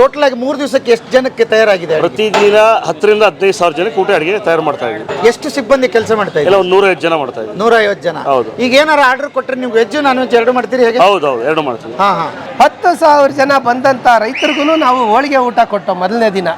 Total ಆಗಿ ಮೂರು ದಿವಸಕ್ಕೆ ಎಷ್ಟು ಜನಕ್ಕೆ ತಯಾರಾಗಿದೆ? ಪ್ರತಿದಿನ ಹತ್ತರಿಂದ ಹದಿನೈದು ಸಾವಿರ ಜನಕ್ಕೆ ಊಟ ಅಡಿಗೆ ತಯಾರು ಮಾಡ್ತಾ ಇದ್ದೀವಿ. ಎಷ್ಟು ಸಿಬ್ಬಂದಿ ಕೆಲಸ ಮಾಡ್ತಾ ಇಲ್ಲ ಇದ್ದಾರೆ ಒಂದು ನೂರೈವತ್ತು ಜನ ಮಾಡ್ತಾ ಇದ್ದೀವಿ. ನೂರ ಐವತ್ತು ಜನ. ಹೌದು. ಈಗ ಏನಾರ ಆರ್ಡರ್ ಕೊಟ್ಟರೆ ನೀವು ವೆಜ್ ನಾನ್ ವೆಜ್ ಎರಡು ಮಾಡ್ತೀರಿ ಹೇಗೆ? ಹೌದು ಹೌದು ಎರಡು ಮಾಡ್ತೀವಿ. ಹಾ ಹಾ. ಹತ್ತು ಸಾವಿರ ಜನ ಬಂದಂಥ ರೈತರಿಗೂ ನಾವು ಹೋಳಿಗೆ ಊಟ ಕೊಟ್ಟು ಮೊದಲನೇ ದಿನ.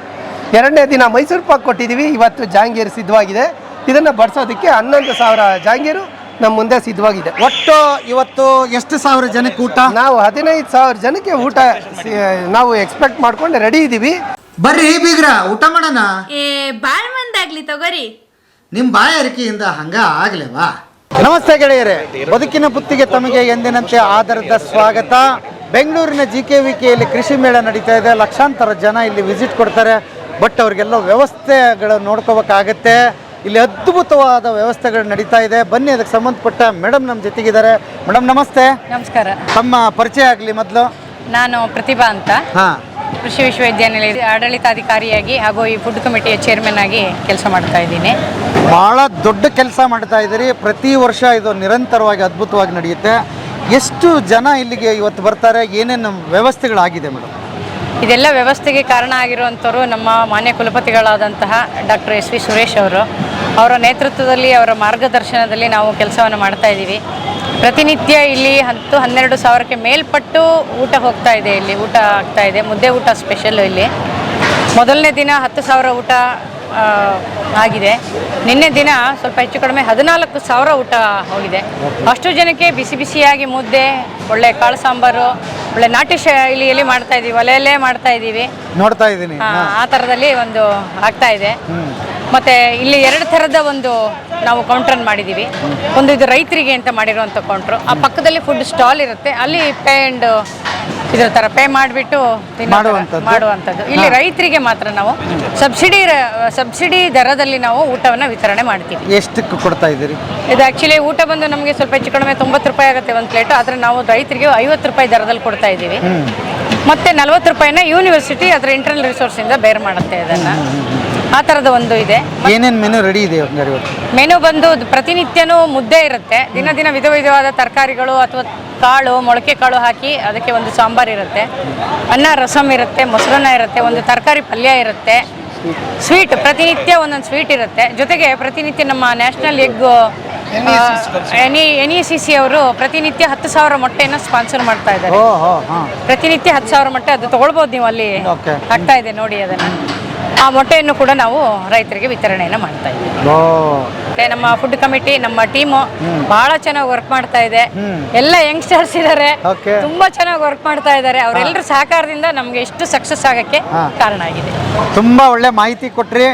ಎರಡನೇ ದಿನ ಮೈಸೂರು ಪಾಕ್ ಕೊಟ್ಟಿದ್ದೀವಿ. ಇವತ್ತು ಜಾಂಗೀರು ಸಿದ್ಧವಾಗಿದೆ. ಇದನ್ನು ಬಡಿಸೋದಕ್ಕೆ ಹನ್ನೊಂದು ಸಾವಿರ ಜಾಂಗೀರು ನಮ್ಮ ಮುಂದೆ ಸಿದ್ಧವಾಗಿದೆ. ಒಟ್ಟು ಇವತ್ತು ಎಷ್ಟು ಸಾವಿರ ಜನಕ್ಕೆ ಊಟ? ನಾವು ಹದಿನೈದು ಸಾವಿರ ಜನಕ್ಕೆ ಊಟ ಸಿ- ನಾವು ಎಕ್ಸ್ಪೆಕ್ಟ್ ಮಾಡ್ಕೊಂಡು ರೆಡಿ ಇದೀವಿ. ಬರ್ರಿ ಬೀಗ್ರ ಊಟ ಮಾಡೋಣ? ಏ ಬಾಳ್ ಮಂದಾಗ್ಲಿ ತಗೋರಿ. ನಿಮ್ಮ ಬಾಯಾರಿಕೆಯಿಂದ ಹಂಗ ಆಗ್ಲೇವಾ? ನಮಸ್ತೆ ಗೆಳೆಯರೇ ಬದುಕಿನ ಬುತ್ತಿಗೆ ತಮಗೆ ಎಂದಿನಂತೆ ಆಧಾರದ ಸ್ವಾಗತ. ಬೆಂಗಳೂರಿನ ಜಿ ಕೆ ವಿ ಕೆಯಲ್ಲಿ ಕೃಷಿ ಮೇಳ ನಡೀತಾ ಇದೆ. ಲಕ್ಷಾಂತರ ಜನ ಇಲ್ಲಿ ವಿಸಿಟ್ ಕೊಡ್ತಾರೆ. ಬಟ್ ಅವ್ರಿಗೆಲ್ಲ ವ್ಯವಸ್ಥೆಗಳು ನೋಡ್ಕೋಬೇಕಾಗತ್ತೆ. ಇಲ್ಲಿ ಅದ್ಭುತವಾದ ವ್ಯವಸ್ಥೆಗಳು ನಡೀತಾ ಇದೆ. ಬನ್ನಿ ಅದಕ್ಕೆ ಸಂಬಂಧಪಟ್ಟ ಮೇಡಮ್ ನಮ್ಮ ಜೊತೆಗಿದ್ದಾರೆ. ಮೇಡಮ್ ನಮಸ್ತೆ. ನಮಸ್ಕಾರ. ತಮ್ಮ ಪರಿಚಯ ಆಗಲಿ ಮೊದಲು. ನಾನು ಪ್ರತಿಭಾ ಅಂತ. ಹಾಂ. ಕೃಷಿ ವಿಶ್ವವಿದ್ಯಾನಿಲಯದ ಆಡಳಿತಾಧಿಕಾರಿಯಾಗಿ ಹಾಗೂ ಈ ಫುಡ್ ಕಮಿಟಿಯ ಚೇರ್ಮನ್ ಆಗಿ ಕೆಲಸ ಮಾಡ್ತಾ ಇದ್ದೀನಿ. ಬಹಳ ದೊಡ್ಡ ಕೆಲಸ ಮಾಡ್ತಾ ಇದ್ದೀರಿ. ಪ್ರತಿ ವರ್ಷ ಇದು ನಿರಂತರವಾಗಿ ಅದ್ಭುತವಾಗಿ ನಡೆಯುತ್ತೆ. ಎಷ್ಟು ಜನ ಇಲ್ಲಿಗೆ ಇವತ್ತು ಬರ್ತಾರೆ? ಏನೇನು ವ್ಯವಸ್ಥೆಗಳಾಗಿದೆ ಮೇಡಮ್? ಇದೆಲ್ಲ ವ್ಯವಸ್ಥೆಗೆ ಕಾರಣ ಆಗಿರುವಂಥವ್ರು ನಮ್ಮ ಮಾನ್ಯ ಕುಲಪತಿಗಳಾದಂತಹ ಡಾಕ್ಟರ್ ಎಸ್ ವಿ ಸುರೇಶ್ ಅವರು. ಅವರ ನೇತೃತ್ವದಲ್ಲಿ, ಅವರ ಮಾರ್ಗದರ್ಶನದಲ್ಲಿ ನಾವು ಕೆಲಸವನ್ನು ಮಾಡ್ತಾ ಇದ್ದೀವಿ. ಪ್ರತಿನಿತ್ಯ ಇಲ್ಲಿ ಹತ್ತು ಹನ್ನೆರಡು ಸಾವಿರಕ್ಕೆ ಮೇಲ್ಪಟ್ಟು ಊಟ ಹೋಗ್ತಾ ಇದೆ ಇಲ್ಲಿ. ಊಟ ಆಗ್ತಾ ಇದೆ. ಮುದ್ದೆ ಊಟ ಸ್ಪೆಷಲ್ ಇಲ್ಲಿ. ಮೊದಲನೇ ದಿನ ಹತ್ತು ಸಾವಿರ ಊಟ ಆಗಿದೆ. ನಿನ್ನೆ ದಿನ ಸ್ವಲ್ಪ ಹೆಚ್ಚು ಕಡಿಮೆ ಹದಿನಾಲ್ಕು ಸಾವಿರ ಊಟ ಹೋಗಿದೆ. ಅಷ್ಟು ಜನಕ್ಕೆ ಬಿಸಿ ಬಿಸಿಯಾಗಿ ಮುದ್ದೆ ಒಳ್ಳೆ ಕಾಳು ಸಾಂಬಾರು ಒಳ್ಳೆ ನಾಟಿ ಶೈಲಿಯಲ್ಲಿ ಮಾಡ್ತಾ ಇದೀವಿ ಒಲೆಯಲ್ಲೇ ಮಾಡ್ತಾ ಇದ್ದೀವಿ ನೋಡ್ತಾ ಇದ್ದೀನಿ. ಆ, ಆ ಥರದಲ್ಲಿ ಒಂದು ಆಗ್ತಾ ಇದೆ. ಮತ್ತೆ ಇಲ್ಲಿ ಎರಡು ಥರದ ಒಂದು ನಾವು ಕೌಂಟರ್ ಮಾಡಿದ್ದೀವಿ ಒಂದು ಇದು ರೈತರಿಗೆ ಅಂತ ಮಾಡಿರುವಂಥ ಕೌಂಟ್ರು ಆ ಪಕ್ಕದಲ್ಲಿ ಫುಡ್ ಸ್ಟಾಲ್ ಇರುತ್ತೆ. ಅಲ್ಲಿ ಪೇ ಆ್ಯಂಡ್ ಇದ್ರ ಥರ ಪೇ ಮಾಡಿಬಿಟ್ಟು ಮಾಡುವಂಥದ್ದು. ಇಲ್ಲಿ ರೈತರಿಗೆ ಮಾತ್ರ ನಾವು ಸಬ್ಸಿಡಿ ಸಬ್ಸಿಡಿ ದರದಲ್ಲಿ ನಾವು ಊಟವನ್ನು ವಿತರಣೆ ಮಾಡ್ತೀವಿ. ಎಷ್ಟಕ್ಕೆ ಕೊಡ್ತಾ ಇದ್ದೀರಿ? ಇದು ಆ್ಯಕ್ಚುಲಿ ಊಟ ಬಂದು ನಮಗೆ ಸ್ವಲ್ಪ ಹೆಚ್ಚು ಕಡಿಮೆ ತೊಂಬತ್ತು ರೂಪಾಯಿ ಆಗುತ್ತೆ ಒಂದು ಪ್ಲೇಟು ಆದರೆ ನಾವು ರೈತರಿಗೆ ಐವತ್ತು ರೂಪಾಯಿ ದರದಲ್ಲಿ ಕೊಡ್ತಾ ಇದ್ದೀವಿ. ಮತ್ತೆ ನಲ್ವತ್ತು ರೂಪಾಯಿನ ಯೂನಿವರ್ಸಿಟಿ ಅದರ ಇಂಟರ್ನಲ್ ರಿಸೋರ್ಸಿಂದ ಬೇರ್ ಮಾಡುತ್ತೆ ಅದನ್ನು ಆ ಥರದ ಒಂದು ಇದೆ. ಏನೇನು ಮೆನು ರೆಡಿ ಇದೆ ಮೆನು ಬಂದು ಪ್ರತಿನಿತ್ಯನೂ ಮುದ್ದೆ ಇರುತ್ತೆ. ದಿನ ದಿನ ವಿಧ ವಿಧವಾದ ತರಕಾರಿಗಳು ಅಥವಾ ಕಾಳು ಮೊಳಕೆ ಕಾಳು ಹಾಕಿ ಅದಕ್ಕೆ ಒಂದು ಸಾಂಬಾರ್ ಇರುತ್ತೆ. ಅನ್ನ ರಸಮ್ ಇರುತ್ತೆ ಮೊಸರನ್ನ ಇರುತ್ತೆ ಒಂದು ತರಕಾರಿ ಪಲ್ಯ ಇರುತ್ತೆ. ಸ್ವೀಟ್ ಪ್ರತಿನಿತ್ಯ ಒಂದೊಂದು ಸ್ವೀಟ್ ಇರುತ್ತೆ. ಜೊತೆಗೆ ಪ್ರತಿನಿತ್ಯ ನಮ್ಮ national egg N N E C C ಅವರು ಪ್ರತಿನಿತ್ಯ ಹತ್ತು ಸಾವಿರ ಮೊಟ್ಟೆಯನ್ನು ಸ್ಪಾನ್ಸರ್ ಮಾಡ್ತಾ ಇದ್ದಾರೆ. ಪ್ರತಿನಿತ್ಯ ಹತ್ತು ಸಾವಿರ ಮೊಟ್ಟೆ ಅದು ತಗೊಳ್ಬೋದು ನೀವು ಅಲ್ಲಿ ಹಾಕ್ತಾ ಆಗ್ತಾ ಇದೆ ನೋಡಿ ಅದನ್ನು. ಆ ಮೊಟ್ಟೆಯನ್ನು ಕೂಡ ನಾವು ರೈತರಿಗೆ ವಿತರಣೆಯನ್ನು ಮಾಡ್ತಾ ಇದ್ದೀವಿ. ನಮ್ಮ ಫುಡ್ ಕಮಿಟಿ ನಮ್ಮ ಟೀಮು ಬಹಳ ಚೆನ್ನಾಗಿ ವರ್ಕ್ ಮಾಡ್ತಾ ಇದೆ. ಎಲ್ಲ ಯಂಗ್ಸ್ಟರ್ಸ್ ಇದ್ದಾರೆ Okay. ತುಂಬಾ ಚೆನ್ನಾಗಿ ವರ್ಕ್ ಮಾಡ್ತಾ ಇದ್ದಾರೆ ಅವರೆಲ್ಲರ ಸಹಕಾರದಿಂದ ನಮ್ಗೆ ಎಷ್ಟು ಸಕ್ಸಸ್ ಆಗಕ್ಕೆ ಕಾರಣ ಆಗಿದೆ. ತುಂಬಾ ಒಳ್ಳೆ ಮಾಹಿತಿ ಕೊಟ್ರಿ.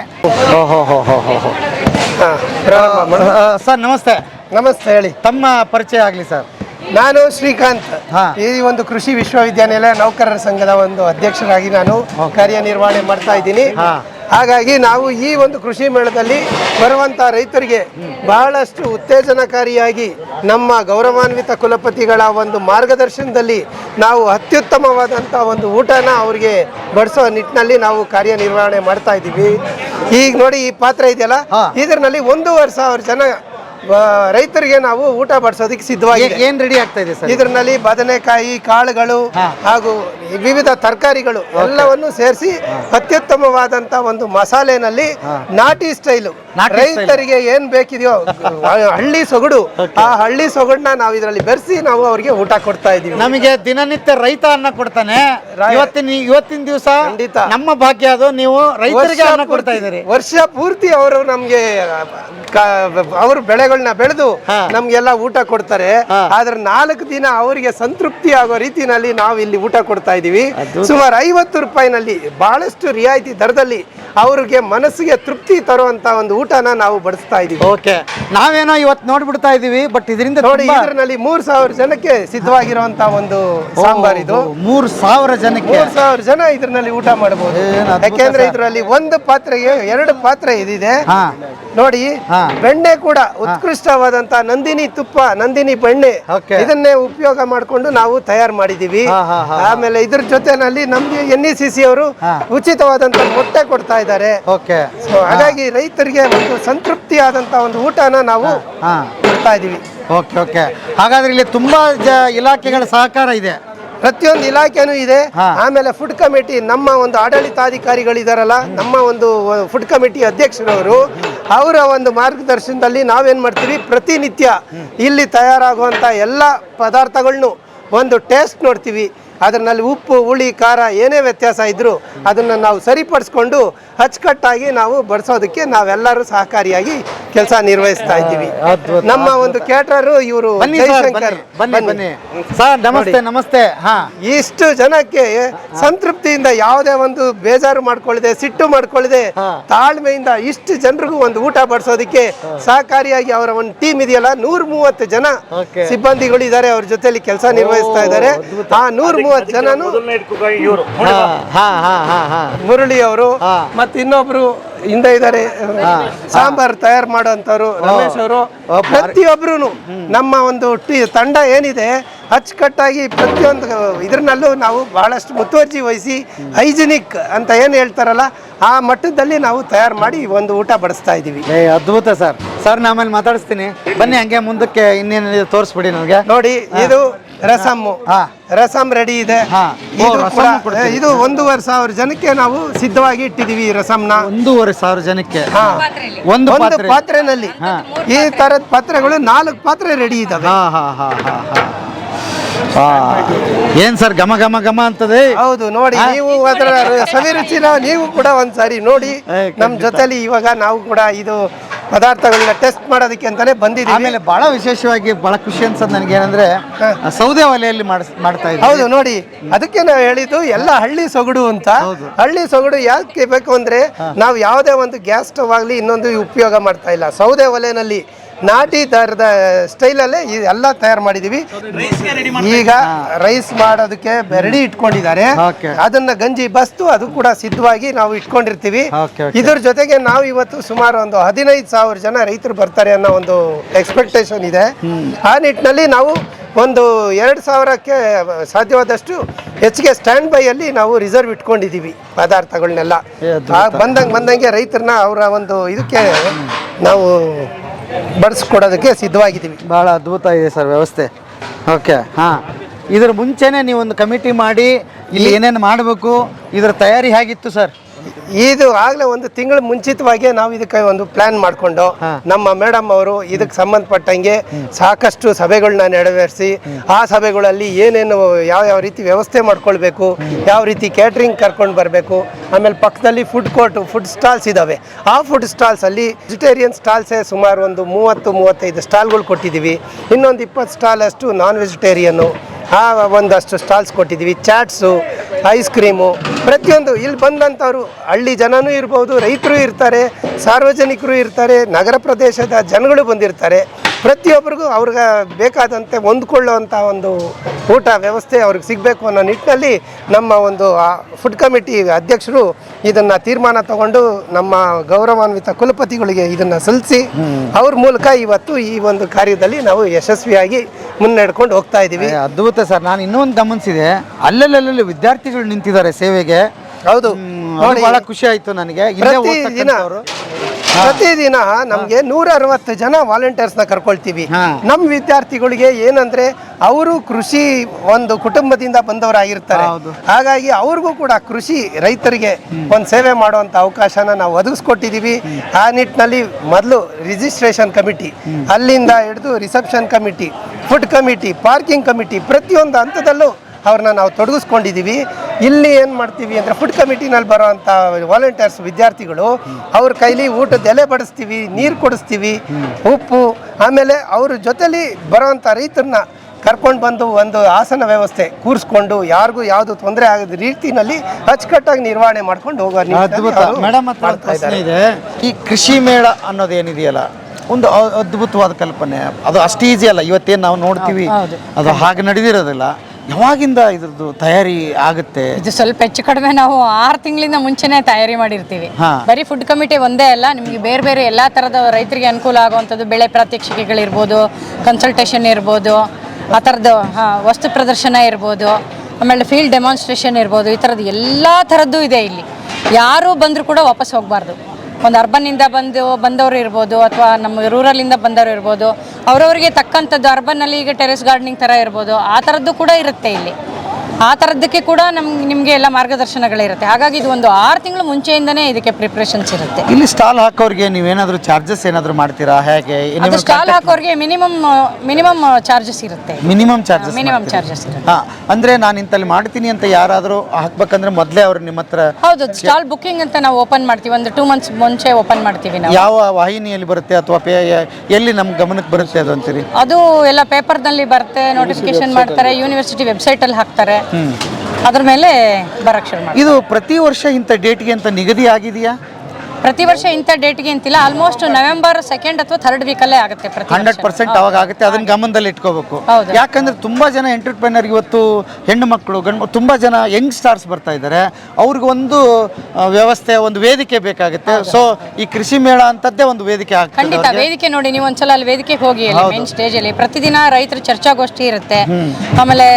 ಸರ್ ನಮಸ್ತೆ. ನಮಸ್ತೆ ಹೇಳಿ. ತಮ್ಮ ಪರಿಚಯ ಆಗಲಿ ಸರ್. ನಾನು ಶ್ರೀಕಾಂತ್. ಹಾ. ಈ ಒಂದು ಕೃಷಿ ವಿಶ್ವವಿದ್ಯಾನಿಲಯ ನೌಕರರ ಸಂಘದ ಒಂದು ಅಧ್ಯಕ್ಷರಾಗಿ ನಾನು ಕಾರ್ಯನಿರ್ವಹಣೆ ಮಾಡ್ತಾ ಇದ್ದೀನಿ. ಹಾ. ಹಾಗಾಗಿ ನಾವು ಈ ಒಂದು ಕೃಷಿ ಮೇಳದಲ್ಲಿ ಬರುವಂಥ ರೈತರಿಗೆ ಬಹಳಷ್ಟು ಉತ್ತೇಜನಕಾರಿಯಾಗಿ ನಮ್ಮ ಗೌರವಾನ್ವಿತ ಕುಲಪತಿಗಳ ಒಂದು ಮಾರ್ಗದರ್ಶನದಲ್ಲಿ ನಾವು ಅತ್ಯುತ್ತಮವಾದಂಥ ಒಂದು ಊಟನ ಅವರಿಗೆ ಬಡಿಸೋ ನಿಟ್ಟಿನಲ್ಲಿ ನಾವು ಕಾರ್ಯನಿರ್ವಹಣೆ ಮಾಡ್ತಾ ಇದ್ದೀವಿ. ಈಗ ನೋಡಿ ಈ ಪಾತ್ರ ಇದೆಯಲ್ಲ? ಇದರಲ್ಲಿ ಇದರಲ್ಲಿ ಒಂದೂವರೆ ಸಾವಿರ ಜನ ರೈತರಿಗೆ ನಾವು ಊಟ ಬಡಿಸೋದಕ್ಕೆ ಸಿದ್ಧವಾಗಿದೆ. ಏನ್ ರೆಡಿ ಆಗ್ತಾ ಇದೆ ಸರ್? ಇದರಲ್ಲಿ ಬದನೆಕಾಯಿ ಕಾಳುಗಳು ಹಾಗೂ ವಿವಿಧ ತರಕಾರಿಗಳು ಎಲ್ಲವನ್ನು ಸೇರಿಸಿ ಅತ್ಯುತ್ತಮವಾದಂತ ಒಂದು ಮಸಾಲೆನಲ್ಲಿ ನಾಟಿ ಸ್ಟೈಲು. ರೈತರಿಗೆ ಏನ್ ಬೇಕಿದೆಯೋ ಹಳ್ಳಿ ಸೊಗಡು. ಆ ಹಳ್ಳಿ ಸೊಗಡನ್ನ ನಾವು ಇದರಲ್ಲಿ ಬೆರೆಸಿ ನಾವು ಅವರಿಗೆ ಊಟ ಕೊಡ್ತಾ ಇದೀವಿ ನಮಗೆ ದಿನನಿತ್ಯ ರೈತ ಅನ್ನ ಕೊಡ್ತಾನೆ. ಇವತ್ತಿನ ಇವತ್ತಿನ ದಿವಸ ಖಂಡಿತ. ನಮ್ಮ ಭಾಗ್ಯ ಅದು. ನೀವು ರೈತರಿಗೆ ವರ್ಷ ಅನ್ನ ಕೊಡ್ತಾ ಪೂರ್ತಿ- ಇದ್ದೀರಿ. ವರ್ಷ ಪೂರ್ತಿ ಅವರು ನಮ್ಗೆ ಅವರು ಬೆಳೆಗಳನ್ನ ಬೆಳೆದು. ನಮ್ಗೆಲ್ಲ ಊಟ ಕೊಡ್ತಾರೆ. ಆದ್ರೆ ನಾಲ್ಕು ದಿನ ಅವರಿಗೆ ಸಂತೃಪ್ತಿ ಆಗೋ ರೀತಿನಲ್ಲಿ ನಾವು ಇಲ್ಲಿ ಊಟ ಕೊಡ್ತಾ ಇದೀವಿ ಸುಮಾರು ಐವತ್ತು ರೂಪಾಯಿನಲ್ಲಿ ಬಹಳಷ್ಟು ರಿಯಾಯಿತಿ ದರದಲ್ಲಿ ಅವ್ರಿಗೆ ಮನಸ್ಸಿಗೆ ತೃಪ್ತಿ ತರುವಂತ ಒಂದು ಊಟನ ನಾವು ಬಡಿಸ್ತಾ ಇದೀವಿ ಓಕೆ. ನಾವೇನೋ ಇವತ್ತು ನೋಡ್ಬಿಡ್ತಾ ಇದೀವಿ ಬಟ್ ಇದರಿಂದ ನೋಡಿ ಇದರಲ್ಲಿ ಮೂರ್ ಸಾವಿರ ಜನಕ್ಕೆ ಸಿದ್ಧವಾಗಿರುವಂತ ಒಂದು ಸಾಂಬಾರ್ ಇದು. ಮೂರ್ ಸಾವಿರ ಜನಕ್ಕೆ? ಮೂರ್ ಸಾವಿರ ಜನ ಇದ್ರಲ್ಲಿ ಊಟ ಮಾಡಬಹುದು ಯಾಕೆಂದ್ರೆ. ಇದರಲ್ಲಿ ಒಂದು ಪಾತ್ರೆಗೆ ಎರಡು ಪಾತ್ರೆ ಇದಿದೆ. ನೋಡಿ ಬೆಣ್ಣೆ ಕೂಡ ಉತ್ಕೃಷ್ಟವಾದಂತ ನಂದಿನಿ ತುಪ್ಪ ನಂದಿನಿ ಬಣ್ಣೆ ಇದನ್ನೇ ಉಪಯೋಗ ಮಾಡಿಕೊಂಡು ನಾವು ತಯಾರು ಮಾಡಿದೀವಿ. ಆಮೇಲೆ ಇದ್ರ ಜೊತೆನಲ್ಲಿ ನಮ್ಗೆ ಎನ್ ಇ ಸಿ ಸಿ ಅವರು. ಉಚಿತವಾದಂತ ಮೊಟ್ಟೆ ಕೊಡ್ತಾ ಇದ್ದಾರೆ. ಓಕೆ ಸೊ ಹಾಗಾಗಿ ರೈತರಿಗೆ ಒಂದು ಸಂತೃಪ್ತಿ ಆದಂತ ಒಂದು ಊಟನ ನಾವು ಕೊಡ್ತಾ ಇದೀವಿ. ಓಕೆ ಓಕೆ ಹಾಗಾದ್ರೆ ಇಲ್ಲಿ ತುಂಬಾ ಇಲಾಖೆಗಳ ಸಹಕಾರ ಇದೆ. ಪ್ರತಿಯೊಂದು ಇಲಾಖೆನೂ ಇದೆ. ಆಮೇಲೆ ಫುಡ್ ಕಮಿಟಿ ನಮ್ಮ ಒಂದು ಆಡಳಿತಾಧಿಕಾರಿಗಳಿದಾರಲ್ಲ ನಮ್ಮ ಒಂದು ಫುಡ್ ಕಮಿಟಿ ಅಧ್ಯಕ್ಷರವರು ಅವರ ಒಂದು ಮಾರ್ಗದರ್ಶನದಲ್ಲಿ ನಾವೇನು ಮಾಡ್ತೀವಿ? ಪ್ರತಿನಿತ್ಯ ಇಲ್ಲಿ ತಯಾರಾಗುವಂಥ ಎಲ್ಲ ಪದಾರ್ಥಗಳನ್ನು ಒಂದು ಟೇಸ್ಟ್ ನೋಡ್ತೀವಿ. ಅದರಲ್ಲಿ ಉಪ್ಪು ಹುಳಿ ಖಾರ ಏನೇ ವ್ಯತ್ಯಾಸ ಇದ್ರೂ ಅದನ್ನು ನಾವು ಸರಿಪಡಿಸ್ಕೊಂಡು ಅಚ್ಚುಕಟ್ಟಾಗಿ ನಾವು ಬಡಿಸೋದಕ್ಕೆ ನಾವೆಲ್ಲರೂ ಸಹಕಾರಿಯಾಗಿ ಕೆಲಸ ನಿರ್ವಹಿಸ್ತಾ ಇದ್ದೀವಿ. ನಮ್ಮ ಒಂದು ಕೇಟರರು ಇವರು ಜಯಶಂಕರ್ ಸರ್ ನಮಸ್ತೆ ಇಷ್ಟು ಜನಕ್ಕೆ ಸಂತೃಪ್ತಿಯಿಂದ ಯಾವುದೇ ಒಂದು ಬೇಜಾರು ಮಾಡ್ಕೊಳ್ಳದೆ ಸಿಟ್ಟು ಮಾಡ್ಕೊಳ್ಳದೆ ತಾಳ್ಮೆಯಿಂದ ಇಷ್ಟು ಜನರಿಗೂ ಒಂದು ಊಟ ಬಡಿಸೋದಕ್ಕೆ ಸಹಕಾರಿಯಾಗಿ ಅವರ ಒಂದು ಟೀಮ್ ಇದೆಯಲ್ಲ ನೂರ ಮೂವತ್ತು ಜನ. ಸಿಬ್ಬಂದಿಗಳು ಇದ್ದಾರೆ ಅವ್ರ ಜೊತೆಲಿ ಕೆಲಸ ನಿರ್ವಹಿಸ್ತಾ ಇದ್ದಾರೆ. ಆ ನೂರ ಮೂವತ್ತು ಜನನು ಮೊದಲನೇ ಇಟ್ಕೊ ಇವರು. ಹಾ ಹಾ ಹಾ ಹಾ ಹಾ. ಮುರಳಿ ಅವರು. ಮತ್ತೆ ಇನ್ನೊಬ್ರು ಹಿಂದೆ ಇದ್ದಾರೆ ಸಾಂಬಾರ್ ತಯಾರು ಮಾಡುವಂತವ್ರು ರಮೇಶ್ ಅವರು. ಪ್ರತಿಯೊಬ್ರು ನಮ್ಮ ಒಂದು ಟಿ ತಂಡ ಏನಿದೆ ಅಚ್ಚುಕಟ್ಟಾಗಿ ಪ್ರತಿಯೊಂದು ಇದ್ರನ್ನಲ್ಲೂ ನಾವು ಬಹಳಷ್ಟು ಮುತುವರ್ಜಿ ವಹಿಸಿ ಹೈಜಿನಿಕ್ ಅಂತ ಏನು ಹೇಳ್ತಾರಲ್ಲ ಆ ಮಟ್ಟದಲ್ಲಿ ನಾವು ತಯಾರು ಮಾಡಿ ಒಂದು ಊಟ ಬಡಿಸ್ತಾ ಇದ್ದೀವಿ. ಏ ಅದ್ಭುತ ಸರ್. ಸರ್ ನಮ್ಮಲ್ಲಿ ಆಮೇಲೆ ಮಾತಾಡಿಸ್ತೀನಿ. ಬನ್ನಿ ಹಂಗೆ ಮುಂದಕ್ಕೆ ಇನ್ನೇನಿದೆ ತೋರಿಸ್ಬಿಡಿ ನನಗೆ. ನೋಡಿ ಇದು ರಸಮ್ಮು ಹಾ. ರಸಮ್ ರೆಡಿ ಇದೆ. ಹಾ. ಇದು ಕೂಡ ಇದು ಒಂದೂವರೆ ಸಾವಿರ ಜನಕ್ಕೆ ನಾವು ಸಿದ್ಧವಾಗಿ ಇಟ್ಟಿದೀವಿ ಈ ರಸಮ್ನ ಒಂದೂವರೆ ಸಾವಿರ ಜನಕ್ಕೆ. ಹಾ. ಒಂದು ಒಂದು ಪಾತ್ರೆ ಪಾತ್ರೆನಲ್ಲಿ. ಈ ತರದ ಪಾತ್ರೆಗಳು ನಾಲ್ಕು ಪಾತ್ರೆ ರೆಡಿ ಇದಾವೆ. ಹಾ ಹಾ ಹಾ ಹಾ ಹಾ. ಏನ್ ಸರ್ ಘಮ ಘಮ ಘಮ ಅಂತದೆ? ಹೌದು ನೋಡಿ ನೀವು ಅದರ ಸವಿರುಚಿನ ನೀವು ಕೂಡ ಒಂದ್ಸಾರಿ ನೋಡಿ. ಏ, ನಮ್ ಜೊತೆಲಿ ಇವಾಗ ನಾವು ಕೂಡ ಇದು ಪದಾರ್ಥಗಳನ್ನ ಟೆಸ್ಟ್ ಮಾಡೋದಕ್ಕೆ ಅಂತಾನೆ ಬಂದಿದ್ದೀವಿ. ಆಮೇಲೆ ಬಹಳ ವಿಶೇಷವಾಗಿ ಬಹಳ ಖುಷಿ ಅನ್ಸೋದು ನನಗೆ ಏನಂದ್ರೆ ಸೌದೆ ಒಲೆಯಲ್ಲಿ ಮಾಡ್ತಾ ಇದ್ದೀವಿ. ಹೌದು ನೋಡಿ ಅದಕ್ಕೆ ನಾವು ಹೇಳಿದ್ದು ಎಲ್ಲ ಹಳ್ಳಿ ಸೊಗಡು ಅಂತ. ಹಳ್ಳಿ ಸೊಗಡು ಯಾಕೆ ಬೇಕು ಅಂದ್ರೆ ನಾವು ಯಾವುದೇ ಒಂದು ಗ್ಯಾಸ್ ಸ್ಟವ್ ಆಗಲಿ ಇನ್ನೊಂದು ಉಪಯೋಗ ಮಾಡ್ತಾ ಇಲ್ಲ. ಸೌದೆ ಒಲೆನಲ್ಲಿ ನಾಟಿ ಥರದ ಸ್ಟೈಲಲ್ಲೇ ಎಲ್ಲ ತಯಾರು ಮಾಡಿದೀವಿ. ಈಗ ರೈಸ್ ಮಾಡೋದಕ್ಕೆ ರೆಡಿ ಇಟ್ಕೊಂಡಿದ್ದಾರೆ. ಅದನ್ನ ಗಂಜಿ ಬಸ್ತು ಅದು ಕೂಡ ಸಿದ್ಧವಾಗಿ ನಾವು ಇಟ್ಕೊಂಡಿರ್ತೀವಿ. ಇದ್ರ ಜೊತೆಗೆ ನಾವು ಇವತ್ತು ಸುಮಾರು ಒಂದು ಹದಿನೈದು ಸಾವಿರ ಜನ ರೈತರು ಬರ್ತಾರೆ ಅನ್ನೋ ಒಂದು ಎಕ್ಸ್ಪೆಕ್ಟೇಷನ್ ಇದೆ. ಆ ನಿಟ್ಟಿನಲ್ಲಿ ನಾವು ಒಂದು ಎರಡು ಸಾವಿರಕ್ಕೆ ಸಾಧ್ಯವಾದಷ್ಟು ಹೆಚ್ಚಿಗೆ ಸ್ಟ್ಯಾಂಡ್ ಬೈಯಲ್ಲಿ ನಾವು ರಿಸರ್ವ್ ಇಟ್ಕೊಂಡಿದ್ದೀವಿ ಪದಾರ್ಥಗಳನ್ನೆಲ್ಲ ಬಂದಂಗೆ ಬಂದಂಗೆ ರೈತರನ್ನ ಅವರ ಒಂದು ಇದಕ್ಕೆ ನಾವು ಬಡಿಸ್ಕೊಡೋದಕ್ಕೆ ಸಿದ್ಧವಾಗಿದ್ದೀವಿ. ಭಾಳ ಅದ್ಭುತ ಇದೆ ಸರ್ ವ್ಯವಸ್ಥೆ. ಓಕೆ ಹಾಂ. ಇದ್ರ ಮುಂಚೆನೆ ನೀವೊಂದು ಕಮಿಟಿ ಮಾಡಿ ಇಲ್ಲಿ ಏನೇನು ಮಾಡಬೇಕು ಇದರ ತಯಾರಿ ಹೇಗಿತ್ತು ಸರ್? ಇದು ಆಗಲೇ ಒಂದು ತಿಂಗಳ ಮುಂಚಿತವಾಗಿ ನಾವು ಇದಕ್ಕೆ ಒಂದು ಪ್ಲಾನ್ ಮಾಡಿಕೊಂಡು ನಮ್ಮ ಮೇಡಮ್ ಅವರು ಇದಕ್ಕೆ ಸಂಬಂಧಪಟ್ಟಂಗೆ ಸಾಕಷ್ಟು ಸಭೆಗಳನ್ನ ನೆರವೇರಿಸಿ ಆ ಸಭೆಗಳಲ್ಲಿ ಏನೇನು ಯಾವ ಯಾವ ರೀತಿ ವ್ಯವಸ್ಥೆ ಮಾಡ್ಕೊಳ್ಬೇಕು ಯಾವ ರೀತಿ ಕ್ಯಾಟ್ರಿಂಗ್ ಕರ್ಕೊಂಡು ಬರಬೇಕು ಆಮೇಲೆ ಪಕ್ಕದಲ್ಲಿ ಫುಡ್ ಕೋರ್ಟ್ ಫುಡ್ ಸ್ಟಾಲ್ಸ್ ಇದ್ದಾವೆ ಆ ಫುಡ್ ಸ್ಟಾಲ್ಸಲ್ಲಿ ವೆಜಿಟೇರಿಯನ್ ಸ್ಟಾಲ್ಸೇ ಸುಮಾರು ಒಂದು ಮೂವತ್ತು ಮೂವತ್ತೈದು ಸ್ಟಾಲ್ಗಳು ಕೊಟ್ಟಿದ್ದೀವಿ. ಇನ್ನೊಂದು ಇಪ್ಪತ್ತು ಸ್ಟಾಲ್ ಅಷ್ಟು ನಾನ್ ವೆಜಿಟೇರಿಯನ್ನು ಆ ಒಂದಷ್ಟು ಸ್ಟಾಲ್ಸ್ ಕೊಟ್ಟಿದ್ದೀವಿ. ಚಾಟ್ಸು ಐಸ್ ಕ್ರೀಮು, ಪ್ರತಿಯೊಂದು. ಇಲ್ಲಿ ಬಂದಂಥವ್ರು, ಹಳ್ಳಿ ಜನನೂ ಇರ್ಬೋದು, ರೈತರು ಇರ್ತಾರೆ, ಸಾರ್ವಜನಿಕರು ಇರ್ತಾರೆ, ನಗರ ಪ್ರದೇಶದ ಜನಗಳು ಬಂದಿರ್ತಾರೆ. ಪ್ರತಿಯೊಬ್ಬರಿಗೂ ಅವ್ರಿಗೆ ಬೇಕಾದಂತೆ ಹೊಂದ್ಕೊಳ್ಳುವಂಥ ಒಂದು ಊಟ ವ್ಯವಸ್ಥೆ ಅವ್ರಿಗೆ ಸಿಗಬೇಕು ಅನ್ನೋ ನಿಟ್ಟಿನಲ್ಲಿ ನಮ್ಮ ಒಂದು ಫುಡ್ ಕಮಿಟಿ ಅಧ್ಯಕ್ಷರು ಇದನ್ನು ತೀರ್ಮಾನ ತಗೊಂಡು ನಮ್ಮ ಗೌರವಾನ್ವಿತ ಕುಲಪತಿಗಳಿಗೆ ಇದನ್ನು ಸಲ್ಲಿಸಿ ಅವ್ರ ಮೂಲಕ ಇವತ್ತು ಈ ಒಂದು ಕಾರ್ಯದಲ್ಲಿ ನಾವು ಯಶಸ್ವಿಯಾಗಿ ಮುನ್ನಡ್ಕೊಂಡು ಹೋಗ್ತಾ ಇದ್ದೀವಿ ಅದ್ಭುತ ಸರ್. ನಾನು ಇನ್ನೊಂದು ಗಮನಿಸಿದೆ. ಅಲ್ಲಲ್ಲಿ ವಿದ್ಯಾರ್ಥಿಗಳು ನಿಂತಿದ್ದಾರೆ ಸೇವೆಗೆ. ಹೌದು. ಅದು ಬಹಳ ಖುಷಿ ಆಯ್ತು ನನಗೆ. ಇಲ್ಲೇ ಪ್ರತಿದಿನ ಓದ್ತಕ್ಕಂಥವ್ರು. ಪ್ರತಿದಿನ ನಮ್ಗೆ ನೂರ ಅರವತ್ತು ಜನ ವಾಲಂಟಿಯರ್ಸ್ನ ಕರ್ಕೊಳ್ತೀವಿ. ಹಾ. ನಮ್ಮ ವಿದ್ಯಾರ್ಥಿಗಳಿಗೆ ಏನಂದ್ರೆ ಅವರು ಕೃಷಿ ಒಂದು ಕುಟುಂಬದಿಂದ ಬಂದವರಾಗಿರ್ತಾರೆ. ಹೌದು. ಹಾಗಾಗಿ ಅವ್ರಿಗೂ ಕೂಡ ಕೃಷಿ ರೈತರಿಗೆ ಒಂದು ಸೇವೆ ಮಾಡುವಂತ ಅವಕಾಶನ ನಾವು ಒದಗಿಸ್ಕೊಟ್ಟಿದೀವಿ. ಆ ನಿಟ್ಟಿನಲ್ಲಿ ಮೊದಲು ರಿಜಿಸ್ಟ್ರೇಷನ್ ಕಮಿಟಿ ಅಲ್ಲಿಂದ ಹಿಡಿದು reception committee food committee parking committee ಪ್ರತಿಯೊಂದು ಹಂತದಲ್ಲೂ ಅವ್ರನ್ನ ನಾವು ತೊಡಗಿಸ್ಕೊಂಡಿದ್ದೀವಿ. ಇಲ್ಲಿ ಏನು ಮಾಡ್ತೀವಿ ಅಂದರೆ ಫುಡ್ ಕಮಿಟಿನಲ್ಲಿ ಬರೋವಂಥ ವಾಲಂಟಿಯರ್ಸ್ ವಿದ್ಯಾರ್ಥಿಗಳು ಅವ್ರ ಕೈಲಿ ಊಟದ ಎಲೆ ಬಡಿಸ್ತೀವಿ ನೀರು ಕೊಡಿಸ್ತೀವಿ ಉಪ್ಪು ಆಮೇಲೆ ಅವ್ರ ಜೊತೆಲಿ ಬರೋವಂಥ ರೈತರನ್ನ ಕರ್ಕೊಂಡು ಬಂದು ಒಂದು ಆಸನ ವ್ಯವಸ್ಥೆ ಕೂರಿಸ್ಕೊಂಡು ಯಾರಿಗೂ ಯಾವುದು ತೊಂದರೆ ಆಗದ ರೀತಿನಲ್ಲಿ ಅಚ್ಚುಕಟ್ಟಾಗಿ ನಿರ್ವಹಣೆ ಮಾಡ್ಕೊಂಡು ಹೋಗೋ ನಿಟ್ಟಿನಲ್ಲಿ ಅದ್ಭುತ. ಅವರು ಮೇಡಮ್ ಹತ್ರ ಒಂದು ಮಾಡ್ತಾ ಪ್ರಶ್ನೆ ಇದೆ. ಈ ಕೃಷಿ ಮೇಳ ಅನ್ನೋದೇನಿದೆಯಲ್ಲ ಒಂದು ಅದ್ಭುತವಾದ ಕಲ್ಪನೆ. ಅದು ಅಷ್ಟು ಈಸಿ ಅಲ್ಲ. ಇವತ್ತೇನು ನಾವು ನೋಡ್ತೀವಿ ಅದು ಹಾಗೆ ನಡೆದಿರೋದಿಲ್ಲ. ಯಾವಾಗಿಂದ ಇದ್ರದ್ದು ತಯಾರಿ ಆಗುತ್ತೆ? ಇದು ಸ್ವಲ್ಪ ಹೆಚ್ಚು ಕಡಿಮೆ ನಾವು ಆರು ತಿಂಗಳಿಂದ ಮುಂಚೆನೆ ತಯಾರಿ ಮಾಡಿರ್ತೀವಿ. ಹಾ. ಬರೀ ಫುಡ್ ಕಮಿಟಿ ಒಂದೇ ಅಲ್ಲ ನಿಮಗೆ ಬೇರೆ ಬೇರೆ ಎಲ್ಲ ಥರದ ರೈತರಿಗೆ ಅನುಕೂಲ ಆಗುವಂಥದ್ದು ಬೆಳೆ ಪ್ರಾತ್ಯಕ್ಷಿಕೆಗಳಿರ್ಬೋದು ಕನ್ಸಲ್ಟೇಷನ್ ಇರ್ಬೋದು ಆ ಥರದ್ದು ಹಾಂ ವಸ್ತು ಪ್ರದರ್ಶನ ಇರ್ಬೋದು ಆಮೇಲೆ ಫೀಲ್ಡ್ ಡೆಮಾನ್ಸ್ಟ್ರೇಷನ್ ಇರ್ಬೋದು ಈ ಥರದ್ದು ಎಲ್ಲ ಥರದ್ದು ಇದೆ ಇಲ್ಲಿ. ಯಾರು ಬಂದರೂ ಕೂಡ ವಾಪಸ್ ಹೋಗಬಾರ್ದು. ಒಂದು ಅರ್ಬನ್ನಿಂದ ಬಂದು, ಬಂದವರು ಇರ್ಬೋದು ಅಥವಾ ನಮ್ಮ ರೂರಲಿಂದ ಬಂದವರು ಇರ್ಬೋದು, ಅವರವರಿಗೆ ತಕ್ಕಂಥದ್ದು ಅರ್ಬನ್ನಲ್ಲಿ ಈಗ ಟೆರೆಸ್ ಗಾರ್ಡನಿಂಗ್ ಥರ ಇರ್ಬೋದು, ಆ ಥರದ್ದು ಕೂಡ ಇರುತ್ತೆ ಇಲ್ಲಿ. ಆ ಥರದ್ದಕ್ಕೆ ಕೂಡ ನಮ್ಗೆ ನಿಮಗೆ ಎಲ್ಲ ಮಾರ್ಗದರ್ಶನಗಳಿರುತ್ತೆ. ಹಾಗಾಗಿ ಇದು ಒಂದು ಆರು ತಿಂಗಳು ಮುಂಚೆಯಿಂದನೇ ಇದಕ್ಕೆ ಪ್ರಿಪ್ರೇಷನ್ಸ್ ಇರುತ್ತೆ. ಇಲ್ಲಿ ಸ್ಟಾಲ್ ಹಾಕೋರಿಗೆ ನೀವೇನಾದರೂ ಚಾರ್ಜಸ್ ಏನಾದರೂ ಮಾಡ್ತೀರಾ? ಹೇಗೆ? ಅದು ಸ್ಟಾಲ್ ಹಾಕೋರಿಗೆ ಮಿನಿಮಮ್ ಮಿನಿಮಮ್ ಚಾರ್ಜಸ್ ಇರುತ್ತೆ. ಮಿನಿಮಮ್ ಚಾರ್ಜಸ್ ಮಿನಿಮಮ್ ಚಾರ್ಜಸ್ ಇರುತ್ತೆ. ಹಾ ಅಂದ್ರೆ ನಾನು ಇಂತಲ್ಲಿ ಮಾಡ್ತೀನಿ ಅಂತ ಯಾರಾದರೂ ಹಾಕ್ಬೇಕಂದ್ರೆ ಮೊದಲೇ ಅವರು ನಿಮ್ಮ ಹತ್ರ ಹೌದು ಸ್ಟಾಲ್ ಬುಕ್ಕಿಂಗ್ ಅಂತ ನಾವು ಓಪನ್ ಮಾಡ್ತೀವಿ. ಒಂದು ಟೂ ಮಂತ್ಸ್ ಮುಂಚೆ ಓಪನ್ ಮಾಡ್ತೀವಿ ನಾವು. ಯಾವ ವಾಹಿನಿಯಲ್ಲಿ ಬರುತ್ತೆ ಅಥವಾ ಪೇ ಎಲ್ಲಿ ನಮ್ಮ ಗಮನಕ್ಕೆ ಬರುತ್ತೆ ಅದು ಅಂತೀರಿ? ಅದು ಎಲ್ಲ ಪೇಪರ್ನಲ್ಲಿ ಬರುತ್ತೆ ನೋಟಿಫಿಕೇಶನ್ ಮಾಡ್ತಾರೆ ಯೂನಿವರ್ಸಿಟಿ ವೆಬ್ಸೈಟಲ್ಲಿ ಹಾಕ್ತಾರೆ. ಅದ್ರ ಮೇಲೆ ಮಾಡಿ ಇದು ಪ್ರತಿ ವರ್ಷ ಇಂಥ ಡೇಟ್ಗೆ ಅಂತ ನಿಗದಿ ಆಗಿದೆಯಾ? ಪ್ರತಿ ವರ್ಷ ಇಂಥ ಡೇಟ್ಗೆ ಅಂತಿಲ್ಲ. ಆಲ್ಮೋಸ್ಟ್ ನವೆಂಬರ್ ಸೆಕೆಂಡ್ ಅಥವಾ ಥರ್ಡ್ ವೀಕಲ್ಲೇ ಆಗುತ್ತೆ ಪ್ರತಿ ಹಂಡ್ರೆಡ್. ಪರ್ಸೆಂಟ್ ಅವಾಗ ಆಗುತ್ತೆ. ಅದನ್ನ ಗಮನದಲ್ಲಿ ಇಟ್ಕೋಬೇಕು. ಯಾಕಂದ್ರೆ ತುಂಬಾ ಜನ ಎಂಟರ್ಪ್ರೈನರ್ ಇವತ್ತು ಹೆಣ್ಣು ಮಕ್ಕಳು ಗಂಡು ತುಂಬಾ ಜನ ಯಂಗ್ ಸ್ಟಾರ್ಸ್ ಬರ್ತಾ ಇದ್ದಾರೆ. ಅವ್ರಿಗೆ ಒಂದು ವ್ಯವಸ್ಥೆ ಒಂದು ವೇದಿಕೆ ಬೇಕಾಗುತ್ತೆ. ಸೊ ಈ ಕೃಷಿ ಮೇಳ ಅಂತದ್ದೇ ಒಂದು ವೇದಿಕೆ ಖಂಡಿತ. ವೇದಿಕೆ ನೋಡಿ ನೀವು ಒಂದ್ಸಲ ಅಲ್ಲಿ ವೇದಿಕೆ ಹೋಗಿ ಅಲ್ಲಿ ಮೇನ್ ಸ್ಟೇಜ್ ಅಲ್ಲಿ. ಪ್ರತಿದಿನ ರೈತರ ಚರ್ಚಾಗೋಷ್ಠಿ ಇರುತ್ತೆ. ಆಮೇಲೆ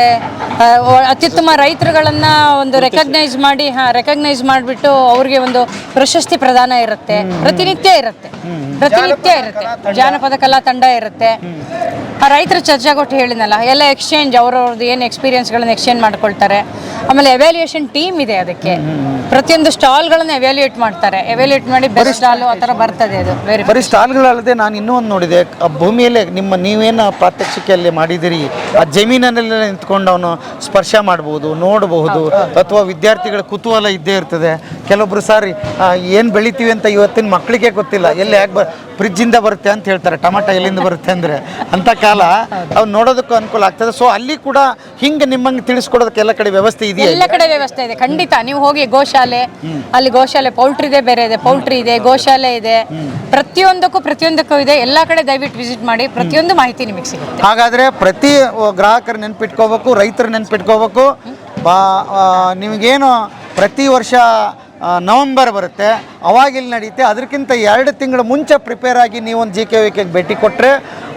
ಅತ್ಯುತ್ತಮ ರೈತರುಗಳನ್ನ ಒಂದು ರೆಕಗ್ನೈಸ್ ಮಾಡಿ ಹಾ ರೆಕಗ್ನೈಸ್ ಮಾಡಿಬಿಟ್ಟು ಅವ್ರಿಗೆ ಒಂದು ಪ್ರಶಸ್ತಿ ಪ್ರದಾನ ಇರುತ್ತೆ ಪ್ರತಿನಿತ್ಯ ಇರುತ್ತೆ ಪ್ರತಿನಿತ್ಯ ಇರುತ್ತೆ ಜಾನಪದ ಕಲಾ ತಂಡ ಇರುತ್ತೆ. ಆ ರೈತರ ಕೊಟ್ಟು ಹೇಳಿದ್ನಲ್ಲ ಎಲ್ಲ ಎಕ್ಸ್ಚೇಂಜ್ ಅವರವ್ರದ್ದು ಏನು ಎಕ್ಸ್ಪೀರಿಯನ್ಸ್ಗಳನ್ನ ಎಕ್ಸ್ಚೇಂಜ್ ಮಾಡ್ಕೊಳ್ತಾರೆ. ಆಮೇಲೆ ಎವ್ಯಾಲ್ಯೂಯೇಷನ್ ಟೀಮ್ ಇದೆ ಅದಕ್ಕೆ. ಪ್ರತಿಯೊಂದು ಸ್ಟಾಲ್ಗಳನ್ನ ಎವ್ಯಾಲ್ಯೂಯೇಟ್ ಮಾಡ್ತಾರೆ. ಎವ್ಯಾಲ್ಯೂಯೇಟ್ ಮಾಡಿ ಬೆಸ್ಟ್ ಸ್ಟಾಲ್ ಆ ಥರ ಬರ್ತದೆ ಅದು. ಬೇರೆ ಬರೀ ಸ್ಟಾಲ್ಗಳಲ್ಲದೆ ನಾನು ಇನ್ನೂ ಒಂದು ನೋಡಿದೆ ಆ ಭೂಮಿಯಲ್ಲೇ ನಿಮ್ಮ ನೀವೇನು ಪ್ರಾತ್ಯಕ್ಷಿಕೆಯಲ್ಲಿ ಮಾಡಿದಿರಿ ಆ ಜಮೀನಲ್ಲೆಲ್ಲ ನಿಂತ್ಕೊಂಡು ಅವನು ಸ್ಪರ್ಶ ಮಾಡಬಹುದು ನೋಡಬಹುದು ಅಥವಾ ವಿದ್ಯಾರ್ಥಿಗಳ ಕುತೂಹಲ ಇದ್ದೇ ಇರ್ತದೆ. ಕೆಲವೊಬ್ರು ಸಾರಿ ಏನು ಬೆಳಿತೀವಿ ಅಂತ ಇವತ್ತಿನ ಮಕ್ಕಳಿಗೆ ಗೊತ್ತಿಲ್ಲ. ಎಲ್ಲಿ ಯಾಕೆ ಬ ಫ್ರಿಜ್ಜಿಂದ ಬರುತ್ತೆ ಅಂತ ಹೇಳ್ತಾರೆ. ಟಮಾಟ ಎಲ್ಲಿಂದ ಬರುತ್ತೆ ಅಂದರೆ. ಅಂತ ಕಾಲ ಅವ್ರು ನೋಡೋದಕ್ಕೂ ಅನುಕೂಲ ಆಗ್ತದೆ. ಸೊ ಅಲ್ಲಿ ಕೂಡ ಹಿಂಗೆ ನಿಮ್ಮಂಗೆ ತಿಳಿಸ್ಕೊಡೋದಕ್ಕೆ ಎಲ್ಲ ಕಡೆ ವ್ಯವಸ್ಥೆ ಇದೆಯಾ ಎಲ್ಲ ಕಡೆ ವ್ಯವಸ್ಥೆ ಇದೆ. ಖಂಡಿತ. ನೀವು ಹೋಗಿ ಗೋಶಾಲೆ ಅಲ್ಲಿ ಗೋಶಾಲೆ ಪೌಲ್ಟ್ರಿ ಇದೆ ಬೇರೆ ಇದೆ ಪೌಲ್ಟ್ರಿ ಇದೆ ಗೋಶಾಲೆ ಇದೆ. ಪ್ರತಿಯೊಂದಕ್ಕೂ ಪ್ರತಿಯೊಂದಕ್ಕೂ ಇದೆ. ಎಲ್ಲ ಕಡೆ ದಯವಿಟ್ಟು ವಿಸಿಟ್ ಮಾಡಿ. ಪ್ರತಿಯೊಂದು ಮಾಹಿತಿ ನಿಮಗೆ ಸಿಗುತ್ತೆ. ಹಾಗಾದರೆ ಪ್ರತಿ ಗ್ರಾಹಕರು ನೆನ್ಪಿಟ್ಕೋಬೇಕು ರೈತರು ನೆನ್ಪಿಟ್ಕೋಬೇಕು. ಬಾ ನಿಮಗೇನು ಪ್ರತಿ ವರ್ಷ ನವೆಂಬರ್ ಬರುತ್ತೆ. ಅವಾಗ ಇಲ್ಲಿ ನಡೆಯುತ್ತೆ. ಅದಕ್ಕಿಂತ ಎರಡು ತಿಂಗಳು ಮುಂಚೆ ಪ್ರಿಪೇರ್ ಆಗಿ ನೀವು ಒಂದು ಜಿ ಕೆ ವಿಕೆಗೆ ಭೇಟಿ ಕೊಟ್ಟರೆ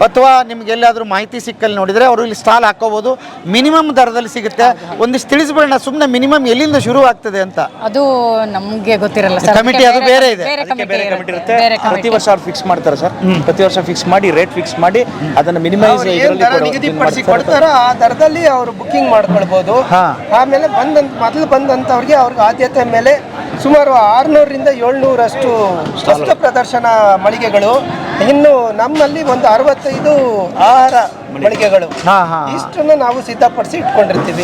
ಅಥವಾ ನಿಮ್ಗೆ ಎಲ್ಲಾದರೂ ಮಾಹಿತಿ ಸಿಕ್ಕಲ್ಲಿ ನೋಡಿದರೆ ಅವರು ಇಲ್ಲಿ ಸ್ಟಾಲ್ ಹಾಕೋಬೋದು ಮಿನಿಮಮ್ ದರದಲ್ಲಿ ಸಿಗುತ್ತೆ. ಒಂದಿಷ್ಟು ತಿಳಿಸ್ಬೇಡ ಸುಮ್ಮನೆ ಮಿನಿಮಮ್ ಎಲ್ಲಿಂದ ಶುರು ಆಗ್ತದೆ ಅಂತ. ಅದು ನಮಗೆ ಗೊತ್ತಿರಲ್ಲ ಸರ್. ಕಮಿಟಿ ಅದು ಬೇರೆ ಇದೆ. ಬೇರೆ ಅದಕ್ಕೆ ಬೇರೆ ಕಮಿಟಿ ಕಮಿಟಿ ಇರುತ್ತೆ. ಪ್ರತಿ ವರ್ಷ ಅವ್ರು ಫಿಕ್ಸ್ ಮಾಡ್ತಾರೆ ಸರ್. ಪ್ರತಿ ವರ್ಷ ಫಿಕ್ಸ್ ಮಾಡಿ ರೇಟ್ ಫಿಕ್ಸ್ ಮಾಡಿ ಅದನ್ನ ಮಿನಿಮೈಸ್ ನಿಗದಿಪಡಿಸಿ ಕೊಡ್ತಾರೋ ಆ ದರದಲ್ಲಿ ಅವರು ಬುಕ್ಕಿಂಗ್ ಮಾಡ್ಕೊಳ್ಬಹುದು ಹಾ. ಆಮೇಲೆ ಬಂದಂತ ಮೊದಲು ಬಂದಂತವ್ರಿಗೆ ಅವ್ರಿಗೆ ಆದ್ಯತೆ ಮೇಲೆ ಸುಮಾರು ಆರ್ನೂರರಿಂದ ಏಳ್ನೂರಷ್ಟು ವಸ್ತು ಪ್ರದರ್ಶನ ಮಳಿಗೆಗಳು ಇನ್ನು ನಮ್ಮಲ್ಲಿ ಒಂದು ಅರವತ್ತೈದು ಆಹಾರ ಮಳಿಗೆಗಳು. ಇಷ್ಟನ್ನು ನಾವು ಸಿದ್ಧಪಡಿಸಿ ಇಟ್ಕೊಂಡಿರ್ತೀವಿ.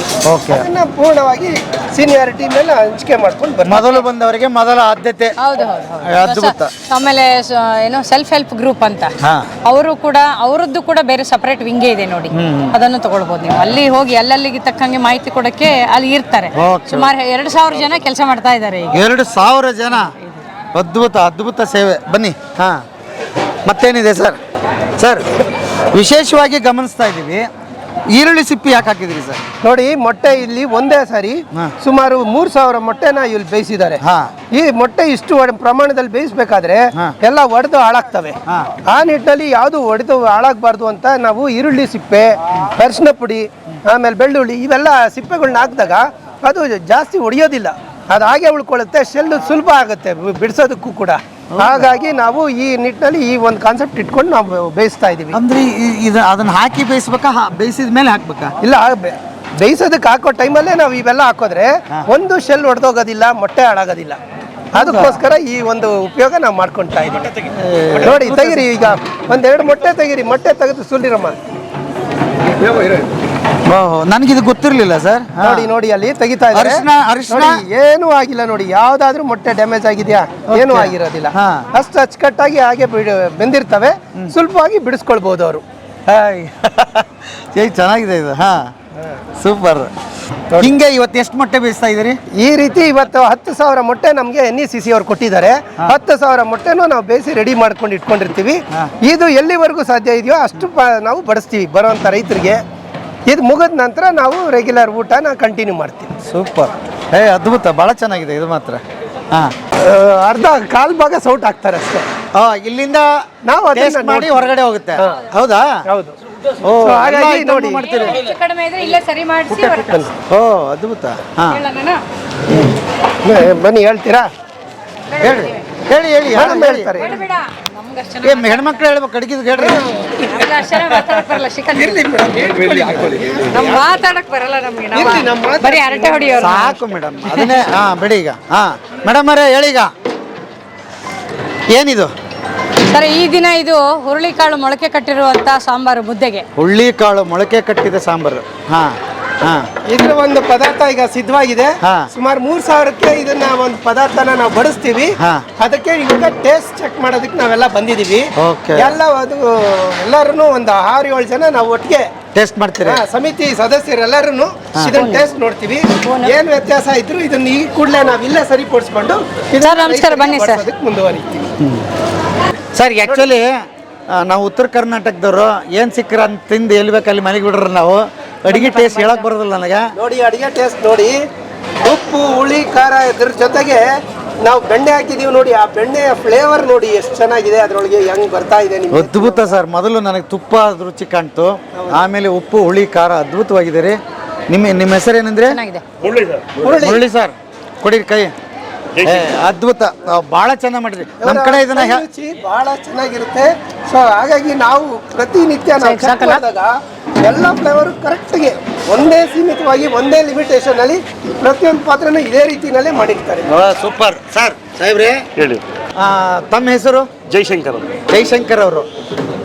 ಅದನ್ನ ಪೂರ್ಣವಾಗಿ ಸೀನಿಯಾರಿಟಿ ಮೇಲೆ ಹಂಚಿಕೆ ಮಾಡ್ಕೊಂಡು ಬರ್ತೀವಿ ಮೊದಲು ಬಂದವರಿಗೆ ಮೊದಲ ಆದ್ಯತೆ ಹೌದು ಹೌದು ಹೌದು. ಅದ್ಭುತ. ಆಮೇಲೆ ಸ- ಏನು ಸೆಲ್ಫ್ ಹೆಲ್ಪ್ ಗ್ರೂಪ್ ಅಂತ ಹಾ. ಅವರು ಕೂಡ ಅವರದ್ದು ಕೂಡ ಬೇರೆ ಸಪರೇಟ್ ವಿಂಗೇ ಇದೆ ನೋಡಿ ಅದನ್ನು ತಗೊಳ್ಬೋದು ನೀವು ಅಲ್ಲಿ ಹೋಗಿ ಅಲ್ಲಲ್ಲಿಗೆ ತಕ್ಕಂಗೆ ಮಾಹಿತಿ ಕೊಡಕ್ಕೆ ಅಲ್ಲಿ ಇರ್ತಾರೆ Okay. ಸುಮಾರು ಎರಡು ಸಾವಿರ ಜನ ಕೆಲಸ ಮಾಡ್ತಾ ಇದ್ದಾರೆ ಈಗ ಎರಡು ಸಾವಿರ ಜನ ಅದ್ಭುತ ಅದ್ಭುತ ಸೇವೆ. ಬನ್ನಿ. ಹಾಂ. ಮತ್ತೇನಿದೆ ಸರ್? ಸರ್ ವಿಶೇಷವಾಗಿ ಗಮನಿಸ್ತಾ ಇದ್ದೀವಿ. ಈರುಳ್ಳಿ ಸಿಪ್ಪಿ ಯಾಕೆ ಹಾಕಿದ್ರಿ ಸರ್? ನೋಡಿ ಮೊಟ್ಟೆ ಇಲ್ಲಿ ಒಂದೇ ಸಾರಿ ಸುಮಾರು ಮೂರ್ ಸಾವಿರ ಮೊಟ್ಟೆನ ಇಲ್ಲಿ ಬೇಯಿಸಿದ್ದಾರೆ. ಹಾ. ಈ ಮೊಟ್ಟೆ ಇಷ್ಟು ಪ್ರಮಾಣದಲ್ಲಿ ಬೇಯಿಸಬೇಕಾದ್ರೆ. ಎಲ್ಲ ಒಡೆದು ಹಾಳಾಗ್ತವೆ. ಆ ನಿಟ್ಟಿನಲ್ಲಿ ಯಾವುದು ಒಡೆದು ಹಾಳಾಗಬಾರ್ದು ಅಂತ ನಾವು ಈರುಳ್ಳಿ ಸಿಪ್ಪೆ ಅರಿಶಿನ ಪುಡಿ ಆಮೇಲೆ ಬೆಳ್ಳುಳ್ಳಿ ಇವೆಲ್ಲ ಸಿಪ್ಪೆಗಳನ್ನ ಹಾಕಿದಾಗ ಅದು ಜಾಸ್ತಿ ಒಡೆಯೋದಿಲ್ಲ. ಅದು ಹಾಗೆ ಉಳ್ಕೊಳ್ಳುತ್ತೆ ಶೆಲ್ ಸುಲಭ ಆಗುತ್ತೆ ಬಿಡಿಸೋದಕ್ಕೂ ಕೂಡ. ಹಾಗಾಗಿ ನಾವು ಈ ನಿಟ್ಟಿನಲ್ಲಿ ಈ ಒಂದು ಕಾನ್ಸೆಪ್ಟ್ ಇಟ್ಕೊಂಡು ನಾವು ಬೇಯಿಸ್ತಾ ಇದೀವಿ ಅಂದ್ರೆ ಇದು ಅದನ್ನ ಹಾಕಿ ಬೇಯಿಸ್ಬೇಕಾ ಹಾ- ಬೇಯಿಸಿದ ಮೇಲೆ ಹಾಕ್ಬೇಕಾ? ಇಲ್ಲ ಬೇಯಿಸೋದಕ್ಕೆ ಹಾಕೋ ಟೈಮಲ್ಲೇ ನಾವು ಇವೆಲ್ಲ ಹಾಕೋದ್ರೆ ಒಂದು ಶೆಲ್ ಹೊಡೆದೋಗೋದಿಲ್ಲ ಮೊಟ್ಟೆ ಹಾಳಾಗೋದಿಲ್ಲ. ಅದಕ್ಕೋಸ್ಕರ ಈ ಒಂದು ಉಪಯೋಗ ನಾವು ಮಾಡ್ಕೊಳ್ತಾ ಇದ್ದೀವಿ. ನೋಡಿ ತೆಗೀರಿ ಈಗ ಒಂದೆರಡು ಮೊಟ್ಟೆ ತೆಗೀರಿ ಮೊಟ್ಟೆ ತೆಗೆದು ಸುಲಿರಮ್ಮ ಓಹೋ ನನಗಿದು ಗೊತ್ತಿರಲಿಲ್ಲ ಸರ್. ನೋಡಿ ನೋಡಿ ಅಲ್ಲಿ ತೆಗಿತಾ ಇದ್ದಾರೆ. ಅರಿಶಿನ ಅರಿಶಿನ ನೋಡಿ ಏನೂ ಆಗಿಲ್ಲ ನೋಡಿ ಯಾವ್ದಾದ್ರೂ ಮೊಟ್ಟೆ ಡ್ಯಾಮೇಜ್ ಆಗಿದೆಯಾ? ಏನೂ ಆಗಿರೋದಿಲ್ಲ. ಹಾ. ಅಷ್ಟು ಅಚ್ಚುಕಟ್ಟಾಗಿ ಹಾಗೆ ಬಿಡ್- ಬೆಂದಿರ್ತವೆ. ಸುಲಭವಾಗಿ ಬಿಡಿಸ್ಕೊಳ್ಬಹುದು ಅವರು. ಹಾಯ್ ಏಯ್ ಚೆನ್ನಾಗಿದೆ ಇದು. ಹಾ. ಸೂಪರ್. ಹಿಂಗೆ ಇವತ್ತು ಎಷ್ಟು ಮೊಟ್ಟೆ ಬೇಯಿಸ್ತಾ ಇದ್ದೀರಿ? ಈ ರೀತಿ ಇವತ್ತು ಹತ್ತು ಸಾವಿರ ಮೊಟ್ಟೆ ನಮಗೆ ಎನ್ ಇ ಸಿ ಸಿ ಅವ್ರು ಕೊಟ್ಟಿದ್ದಾರೆ. ಹತ್ತು ಸಾವಿರ ಮೊಟ್ಟೆನೂ ನಾವು ಬೇಯಿಸಿ ರೆಡಿ ಮಾಡ್ಕೊಂಡು ಇಟ್ಕೊಂಡಿರ್ತೀವಿ. ಇದು ಎಲ್ಲಿವರೆಗೂ ಸಾಧ್ಯ ಇದೆಯೋ ಅಷ್ಟು ಪ- ನಾವು ಬಡಿಸ್ತೀವಿ ಬರೋವಂಥ ರೈತರಿಗೆ. ಇದು ಮುಗಿದ ನಂತರ ನಾವು ರೆಗ್ಯುಲರ್ ಊಟನ ಕಂಟಿನ್ಯೂ ಮಾಡ್ತೀವಿ. ಸೂಪರ್ ಏ ಅದ್ಭುತ. ಭಾಳ ಚೆನ್ನಾಗಿದೆ ಇದು ಮಾತ್ರ. ಹಾ. ಆ, ಅರ್ಧ ಕಾಲ್ ಭಾಗ ಸೌಟ್ ಹಾಕ್ತಾರೆ ಅಷ್ಟೇ. ಆ, ಇಲ್ಲಿಂದ ನಾವು ಅದನ್ನ taste ಮಾಡಿ ಹೊರಗಡೆ ಹೋಗುತ್ತೆ. ಹೌದಾ? ಹೌದು. ಓ So, ಎಲ್ಲ ಹಾಗಾಗಿ ನೋಡಿ. ಮಾಡ್ತೀರಿ. ಹೆಚ್ಚು ಕಡಿಮೆ ಇದ್ರೆ ಇಲ್ಲೇ ಸರಿ ಮಾಡಿಸಿ ಓ ಅದ್ಭುತ. ಹಾ. ಬನ್ನಿ ಹೇಳ್ತೀರಾ? ಹೇಳ್ರಿ. ಹೇಳಿ ಹೇಳಿ ಯಾರು ಹೇಳಿ. ಹೇಳ್ತಾರೆ? ಏ ಹೆಣ್ಮಕ್ಳು ಹೇಳ್ಬೇಕು ಅಡಿಗೆದು ಹೇಳ್ರಿ ಸಾಕು ಮೇಡಮ್ ಅದನ್ನೇ ಹಾ ಬಿಡಿ ಈಗ ಹಾ. ಮೇಡಮ್ ಅವರೇ ಹೇಳಿ ಈಗ. ಏನಿದು? ಸರ್ ಈ ದಿನ ಇದು ಹುರುಳಿಕಾಳು ಮೊಳಕೆ ಕಟ್ಟಿರುವಂತ ಸಾಂಬಾರು ಮುದ್ದೆಗೆ. ಹುರುಳಿಕಾಳು ಮೊಳಕೆ ಕಟ್ಟಿದ ಸಾಂಬಾರು ಹಾ. ಇದ್ರ ಒಂದು ಪದಾರ್ಥ ಈಗ ಸಿದ್ಧವಾಗಿದೆ. ಸುಮಾರು ಮೂರ್ ಸಾವಿರಕ್ಕೆ ಇದನ್ನ ಒಂದು ಪದಾರ್ಥನ ನಾವು ಬಡಿಸ್ತೀವಿ. ಅದಕ್ಕೆ ಈಗ ಟೇಸ್ಟ್ ಚೆಕ್ ಮಾಡೋದಕ್ಕೆ ನಾವೆಲ್ಲ ಬಂದಿದೀವಿ. ಎಲ್ಲ ಅದು ಎಲ್ಲರೂ ಒಂದು ಆರು ಏಳು ಜನ ನಾವು ಒಟ್ಟಿಗೆ ಟೇಸ್ಟ್ ಮಾಡ್ತೀರಾ. ಸಮಿತಿ ಸದಸ್ಯರೆಲ್ಲರೂ ಇದನ್ನ ಟೇಸ್ಟ್ ನೋಡ್ತೀವಿ. ಏನ್ ವ್ಯತ್ಯಾಸ ಇದ್ರು ಇದನ್ನ ಈ ಕೂಡಲೇ ನಾವು ಇಲ್ಲೇ ಸರಿಪಡಿಸ್ಕೊಂಡು ಮುಂದುವರಿತೀವಿ. ಸರ್ ಆ್ಯಕ್ಚುಲಿ ನಾವು ಉತ್ತರ ಕರ್ನಾಟಕದವರು ಏನು ಸಿಕ್ಕರ ಅಂತ ತಿಂದು ಎಲ್ಲಿ ಬೇಕು ಅಲ್ಲಿ ಮನೆಗೆ ಬಿಡ್ರಿ ನಾವು. ಅಡಿಗೆ ಟೇಸ್ಟ್ ಹೇಳಕ್ ಬರೋದಿಲ್ಲ ನನಗೆ. ನೋಡಿ ಅಡಿಗೆ ಟೇಸ್ಟ್ ನೋಡಿ. ಉಪ್ಪು ಹುಳಿ ಖಾರ ಇದ್ರ ಜೊತೆಗೆ ನಾವು ಬೆಣ್ಣೆ ಹಾಕಿದೀವಿ ನೋಡಿ ಆ ಬೆಣ್ಣೆಯ ಫ್ಲೇವರ್ ನೋಡಿ ಎಷ್ಟು ಚೆನ್ನಾಗಿದೆ ಅದ್ರೊಳಗೆ ಹೆಂಗ್ ಬರ್ತಾ ಇದೆ ನಿಮ್ಗೆ. ಅದ್ಭುತ ಸರ್. ಮೊದಲು ನನಗೆ ತುಪ್ಪ ರುಚಿ ಕಾಣ್ತು. ಆಮೇಲೆ ಉಪ್ಪು ಹುಳಿ ಖಾರ ಅದ್ಭುತವಾಗಿದೆ ರೀ. ನಿಮ್ಮ ನಿಮ್ಮ ಹೆಸರೇನಂದ್ರೆ? ಚೆನ್ನಾಗಿದೆ. ಮುಳ್ಳಿ ಸರ್. ಹುರುಳಿ. ಮುರಳಿ ಸರ್. ಕೊಡಿರಿ ಕೈ. ಏ, ಅದ್ಭುತ. ಬಹಳ ಭಾಳ ಚೆನ್ನಾಗಿ ಮಾಡಿರಿ ನಮ್ಮ ಕಡೆ ಇದನ್ನ ರುಚಿ ಬಹಳ ಚೆನ್ನಾಗಿರುತ್ತೆ. ಸೊ ಹಾಗಾಗಿ ನಾವು ಪ್ರತಿನಿತ್ಯ ನಾವು check ಸಾಕಲ್ಲ? ಮಾಡಿದಾಗ ಎಲ್ಲ ಫ್ಲೇವರ್ ಕರೆಕ್ಟ್ಗೆ ಒಂದೇ ಸೀಮಿತವಾಗಿ ಒಂದೇ ಲಿಮಿಟೇಷನ್ ಅಲ್ಲಿ ಪ್ರತಿಯೊಂದು ಪಾತ್ರನೂ ಇದೇ ರೀತಿನಲ್ಲೇ ಮಾಡಿರ್ತಾರೆ. ಆ, ಸೂಪರ್ ಸರ್ ಸಾಹೇಬ್ರೆ? ಹೇಳಿ. ಆ, ತಮ್ಮ ಹೆಸರು? ಜೈಶಂಕರ್ ಅವರು. ಜೈಶಂಕರ್ ಅವರು.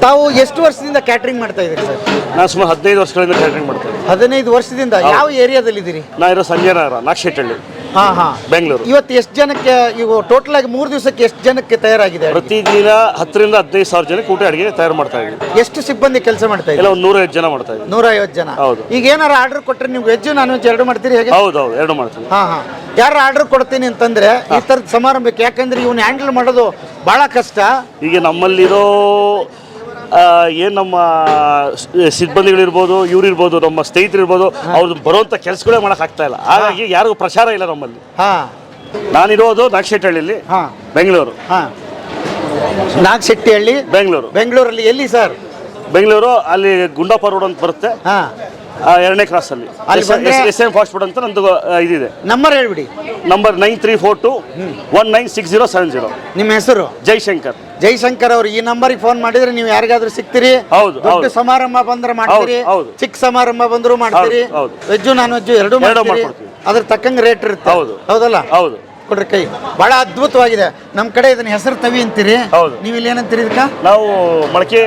ತಾವು ಎಷ್ಟು ವರ್ಷದಿಂದ ಕ್ಯಾಟ್ರಿಂಗ್ ಮಾಡ್ತಾ ಇದ್ದೀರಿ ಸರ್ ನಾನು ಸುಮಾರು ಹದಿನೈದು ವರ್ಷಗಳಿಂದ ಕ್ಯಾಟ್ರಿಂಗ್ ಮಾಡ್ತಾ ಇದ್ದೀನಿ. ಹದಿನೈದು ವರ್ಷದಿಂದ ಯಾವ ಏರಿಯಾದಲ್ಲಿ ಇದ್ದೀರಿ ನಾ ಇರೋ ಸಂಜಯನಗರ ನಾಗಶೆಟ್ಟಳ್ಳಿ. ಹಾ ಹಾ. ಬೆಂಗಳೂರು. ಇವತ್ತು ಎಷ್ಟು ಜನಕ್ಕೆ ಇವು ಟೋಟಲ್ ಆಗಿ ಮೂರು ದಿವಸಕ್ಕೆ ಎಷ್ಟು ಜನಕ್ಕೆ ತಯಾರಾಗಿದೆ? ಪ್ರತಿದಿನ ಹತ್ತರಿಂದ ಹದಿನೈದು ಸಾವಿರ ಜನಕ್ಕೆ ಊಟ ಅಡಿಗೆ ತಯಾರು ಮಾಡ್ತಾ ಇದ್ದೀವಿ. ಎಷ್ಟು ಸಿಬ್ಬಂದಿ ಕೆಲಸ ಮಾಡ್ತಾ ಇದ್ದಾರೆ? ಒಂದು ನೂರೈವತ್ತು ಜನ ಮಾಡ್ತಾ ಇದ್ದೀವಿ. ನೂರ ಐವತ್ತು ಜನ. ಹೌದು. ಈಗ ಏನಾರ ಆರ್ಡರ್ ಕೊಟ್ಟರೆ ನೀವು ವೆಜ್ ನಾನ್ ವೆಜ್ ಎರಡು ಮಾಡ್ತೀರಿ ಹೇಗೆ? ಹೌದು ಹೌದು ಎರಡು ಮಾಡ್ತೀವಿ. ಹಾ ಹಾ. ಯಾರು ಆರ್ಡರ್ ಕೊಡ್ತೀನಿ ಅಂತಂದ್ರೆ ಈ ಥರದ ಸಮಾರಂಭಕ್ಕೆ ಯಾಕಂದ್ರೆ ಇವನ್ ಹ್ಯಾಂಡಲ್ ಮಾಡೋದು ಬಹಳ ಕಷ್ಟ. ಈಗ ನಮ್ಮಲ್ಲಿರೋ ಏನು ನಮ್ಮ ಸಿಬ್ಬಂದಿಗಳಿರ್ಬೋದು ಇವ್ರು ಇರ್ಬೋದು ನಮ್ಮ ಸ್ನೇಹಿತರು ಇರ್ಬೋದು ಅವ್ರದ್ದು ಬರುವಂಥ ಕೆಲಸಗಳೇ ಮಾಡೋಕ್ಕಾಗ್ತಾ ಆಗ್ತಾ ಇಲ್ಲ. ಹಾಗಾಗಿ ಯಾರಿಗೂ ಪ್ರಚಾರ ಇಲ್ಲ ನಮ್ಮಲ್ಲಿ. ಹಾ. ನಾನಿರೋದು ನಾಗಶೆಟ್ಟಹಳ್ಳಿಲಿ ಹಾ. ಬೆಂಗಳೂರು. ಹಾ. ನಾಗಶೆಟ್ಟಿಹಳ್ಳಿ ಬೆಂಗಳೂರು. ಬೆಂಗಳೂರಲ್ಲಿ ಎಲ್ಲಿ ಸರ್? ಬೆಂಗಳೂರು ಅಲ್ಲಿ ಗುಂಡಾಪ ರೋಡ್ ಅಂತ ಬರುತ್ತೆ. ಎರಡನೇ ಕ್ರಾಸ್ ಅಲ್ಲಿ. ಎಸ್ ಎಂ ಫಾಸ್ಟ್ ಫುಡ್ ಅಂತ ನಂದು ಇದಿದೆ. ನಂಬರ್ ಹೇಳ್ಬಿಡಿ. Number nine three four two one nine six zero seven zero ನಿಮ್ಮ ಹೆಸರು? ಜೈಶಂಕರ್. ಜೈಶಂಕರ್ ಅವರು ಈ ನಂಬರ್ಗೆ ಫೋನ್ ಮಾಡಿದ್ರೆ ನೀವು ಯಾರಿಗಾದ್ರೂ ಸಿಗ್ತೀರಿ? ಹೌದು, ದೊಡ್ಡ. ಸಮಾರಂಭ ಬಂದ್ರೆ ಮಾಡ್ತೀರಿ? ಹೌದು. ಚಿಕ್ಕ ಸಮಾರಂಭ ಬಂದ್ರು ಮಾಡ್ತೀರಿ. ವೆಜ್ಜು ನಾನ್ ವೆಜ್ಜು ಎರಡು ಎರಡೂ ಮಾಡ್ತೀರಿ? ಅದ್ರ ತಕ್ಕಂಗೆ ರೇಟ್ ಇರುತ್ತೆ. ಹೌದು. ಹೌದಲ್ಲ? ಹೌದು. ಕೊಡ್ರಿ ಕೈ. ಬಹಳ ಅದ್ಭುತವಾಗಿದೆ. ನಮ್ಮ ಕಡೆ ಇದನ್ನ ಹೆಸರು ತವಿ ಅಂತೀರಿ? ಹೌದು. ನೀವು ಇಲ್ಲಿ ಏನಂತೀರಿ ಇದಕ್ಕ? ನಾವು ಮೊಳಕೆ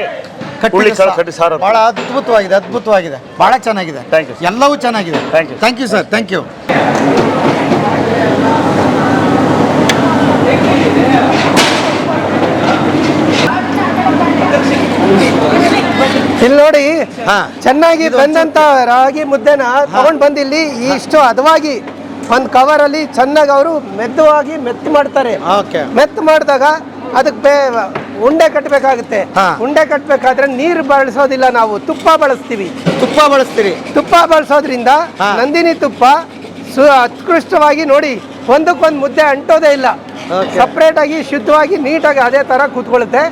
ಹುಳಿ ಕಟ್ಟಿ ಸಾರು ಅಂತ. ಬಹಳ ಅದ್ಭುತವಾಗಿದೆ ಅದ್ಭುತವಾಗಿದೆ. ಬಹಳ ಚೆನ್ನಾಗಿದೆ. Thank you, sir. ಎಲ್ಲವೂ ಚೆನ್ನಾಗಿದೆ. Thank you. Thank you sir thank you ಇಲ್ಲಿ ನೋಡಿ ಹಾ. ಚೆನ್ನಾಗಿ ಬಂದಂತ ರಾಗಿ ಮುದ್ದೆನ ತಗೊಂಡ್ ಬಂದಿಲ್ಲಿ ಇಲ್ಲಿ ಇಷ್ಟು ಹದವಾಗಿ ಒಂದು ಕವರ್ ಅಲ್ಲಿ ಚೆನ್ನಾಗಿ ಅವರು ಮೆತ್ತವಾಗಿ ಮೆತ್ತು ಮಾಡ್ತಾರೆ. ಓಕೆ. ಮೆತ್ತು ಮಾಡಿದಾಗ ಅದಕ್ಕೆ ಬೇ ಉಂಡೆ ಕಟ್ಟಬೇಕಾಗುತ್ತೆ. ಉಂಡೆ ಕಟ್ಟಬೇಕಾದ್ರೆ ನೀರು ಬಳಸೋದಿಲ್ಲ ನಾವು ತುಪ್ಪ ಬಳಸ್ತೀವಿ. ತುಪ್ಪ ಬಳಸ್ತೀರಿ. ತುಪ್ಪ ಬಳಸೋದ್ರಿಂದ ನಂದಿನಿ ತುಪ್ಪ ಸು ಉತ್ಕೃಷ್ಟವಾಗಿ ನೋಡಿ ಒಂದಕ್ಕೊಂದು ಮುದ್ದೆ ಅಂಟೋದೇ ಇಲ್ಲ. ಸಪ್ರೇಟ್ ಆಗಿ ಶುದ್ಧವಾಗಿ ನೀಟಾಗಿ ಅದೇ ತರ ಕೂತ್ಕೊಳ್ಳುತ್ತೆ.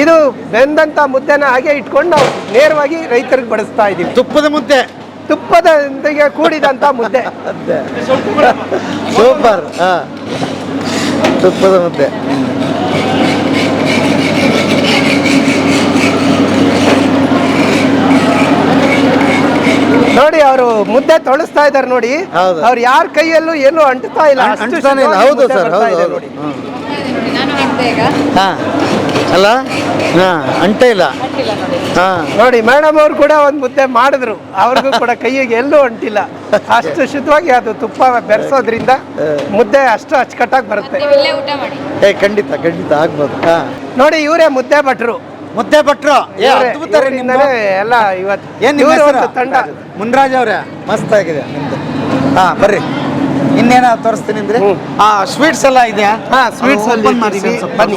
ಇದು ಬೆಂದಂತ ಮುದ್ದೆನ ಹಾಗೆ ಇಟ್ಕೊಂಡು ನಾವು ನೇರವಾಗಿ ರೈತರಿಗೆ ಬಳಸ್ತಾ ಇದೀವಿ ತುಪ್ಪದ ಮುದ್ದೆ. ತುಪ್ಪದೊಂದಿಗೆ ಕೂಡಿದಂತ ಮುದ್ದೆ. ಸೂಪರ್. ತುಪ್ಪದ ಮುದ್ದೆ. ನೋಡಿ ಅವರು ಮುದ್ದೆ ತೊಳಸ್ತಾ ಇದ್ದಾರೆ ನೋಡಿ. ಹೌದು. ಅವ್ರು ಯಾರ ಕೈಯಲ್ಲೂ ಏನು ಅಂಟ್ತಾ ಇಲ್ಲ. ಇಲ್ಲ. ಹೌದು ಸರ್ ಹೌದು ಇದೆ ಹೌದು. ನೋಡಿ. ಹಾ. ಅಲ್ಲ? ಹಾ ಅಂಟೇ ಇಲ್ಲ. ಹಾ. ನೋಡಿ ಮೇಡಮ್ ಅವ್ರು ಕೂಡ ಒಂದು ಮುದ್ದೆ ಮಾಡಿದ್ರು. ಅವ್ರಿಗೂ ಕೂಡ ಕೈಯಿಗೆ ಎಲ್ಲೂ ಅಂಟಿಲ್ಲ. ಅಷ್ಟು ಶುದ್ಧವಾಗಿ ಅದು ತುಪ್ಪ ಬೆರೆಸೋದ್ರಿಂದ ಮುದ್ದೆ ಅಷ್ಟು ಅಚ್ಚುಕಟ್ಟಾಗಿ ಬರುತ್ತೆ. ಏ ಖಂಡಿತ ಖಂಡಿತ ಆಗ್ಬೋದು. ಹಾ. ನೋಡಿ ಇವರೇ ಮುದ್ದೆ ಭಟ್ರು. ಮುದ್ದೆ ಭಟ್ರು. ಏ ಅದ್ಭುತ ರೀ. ಎಲ್ಲ ಇವತ್ತು ಏನು ನಿಮ್ಮ ಹೆಸರು? ತಂಡ. ಮುನ್ರಾಜ್ ಅವ್ರೆ. ಮಸ್ತ್ ಆಗಿದೆ ನಿಮ್ದು. ಹಾ ಬರ್ರಿ. ಇನ್ನೇನ ತೋರಿಸ್ತೀನಿ ಅಂದ್ರೆ ಆ ಸ್ವೀಟ್ಸ್ ಎಲ್ಲ ಇದೆಯಾ? ಸ್ವೀಟ್ಸ್ ಅಲ್ಲಿ ಓಪನ್ ಮಾಡಿ ಬನ್ನಿ.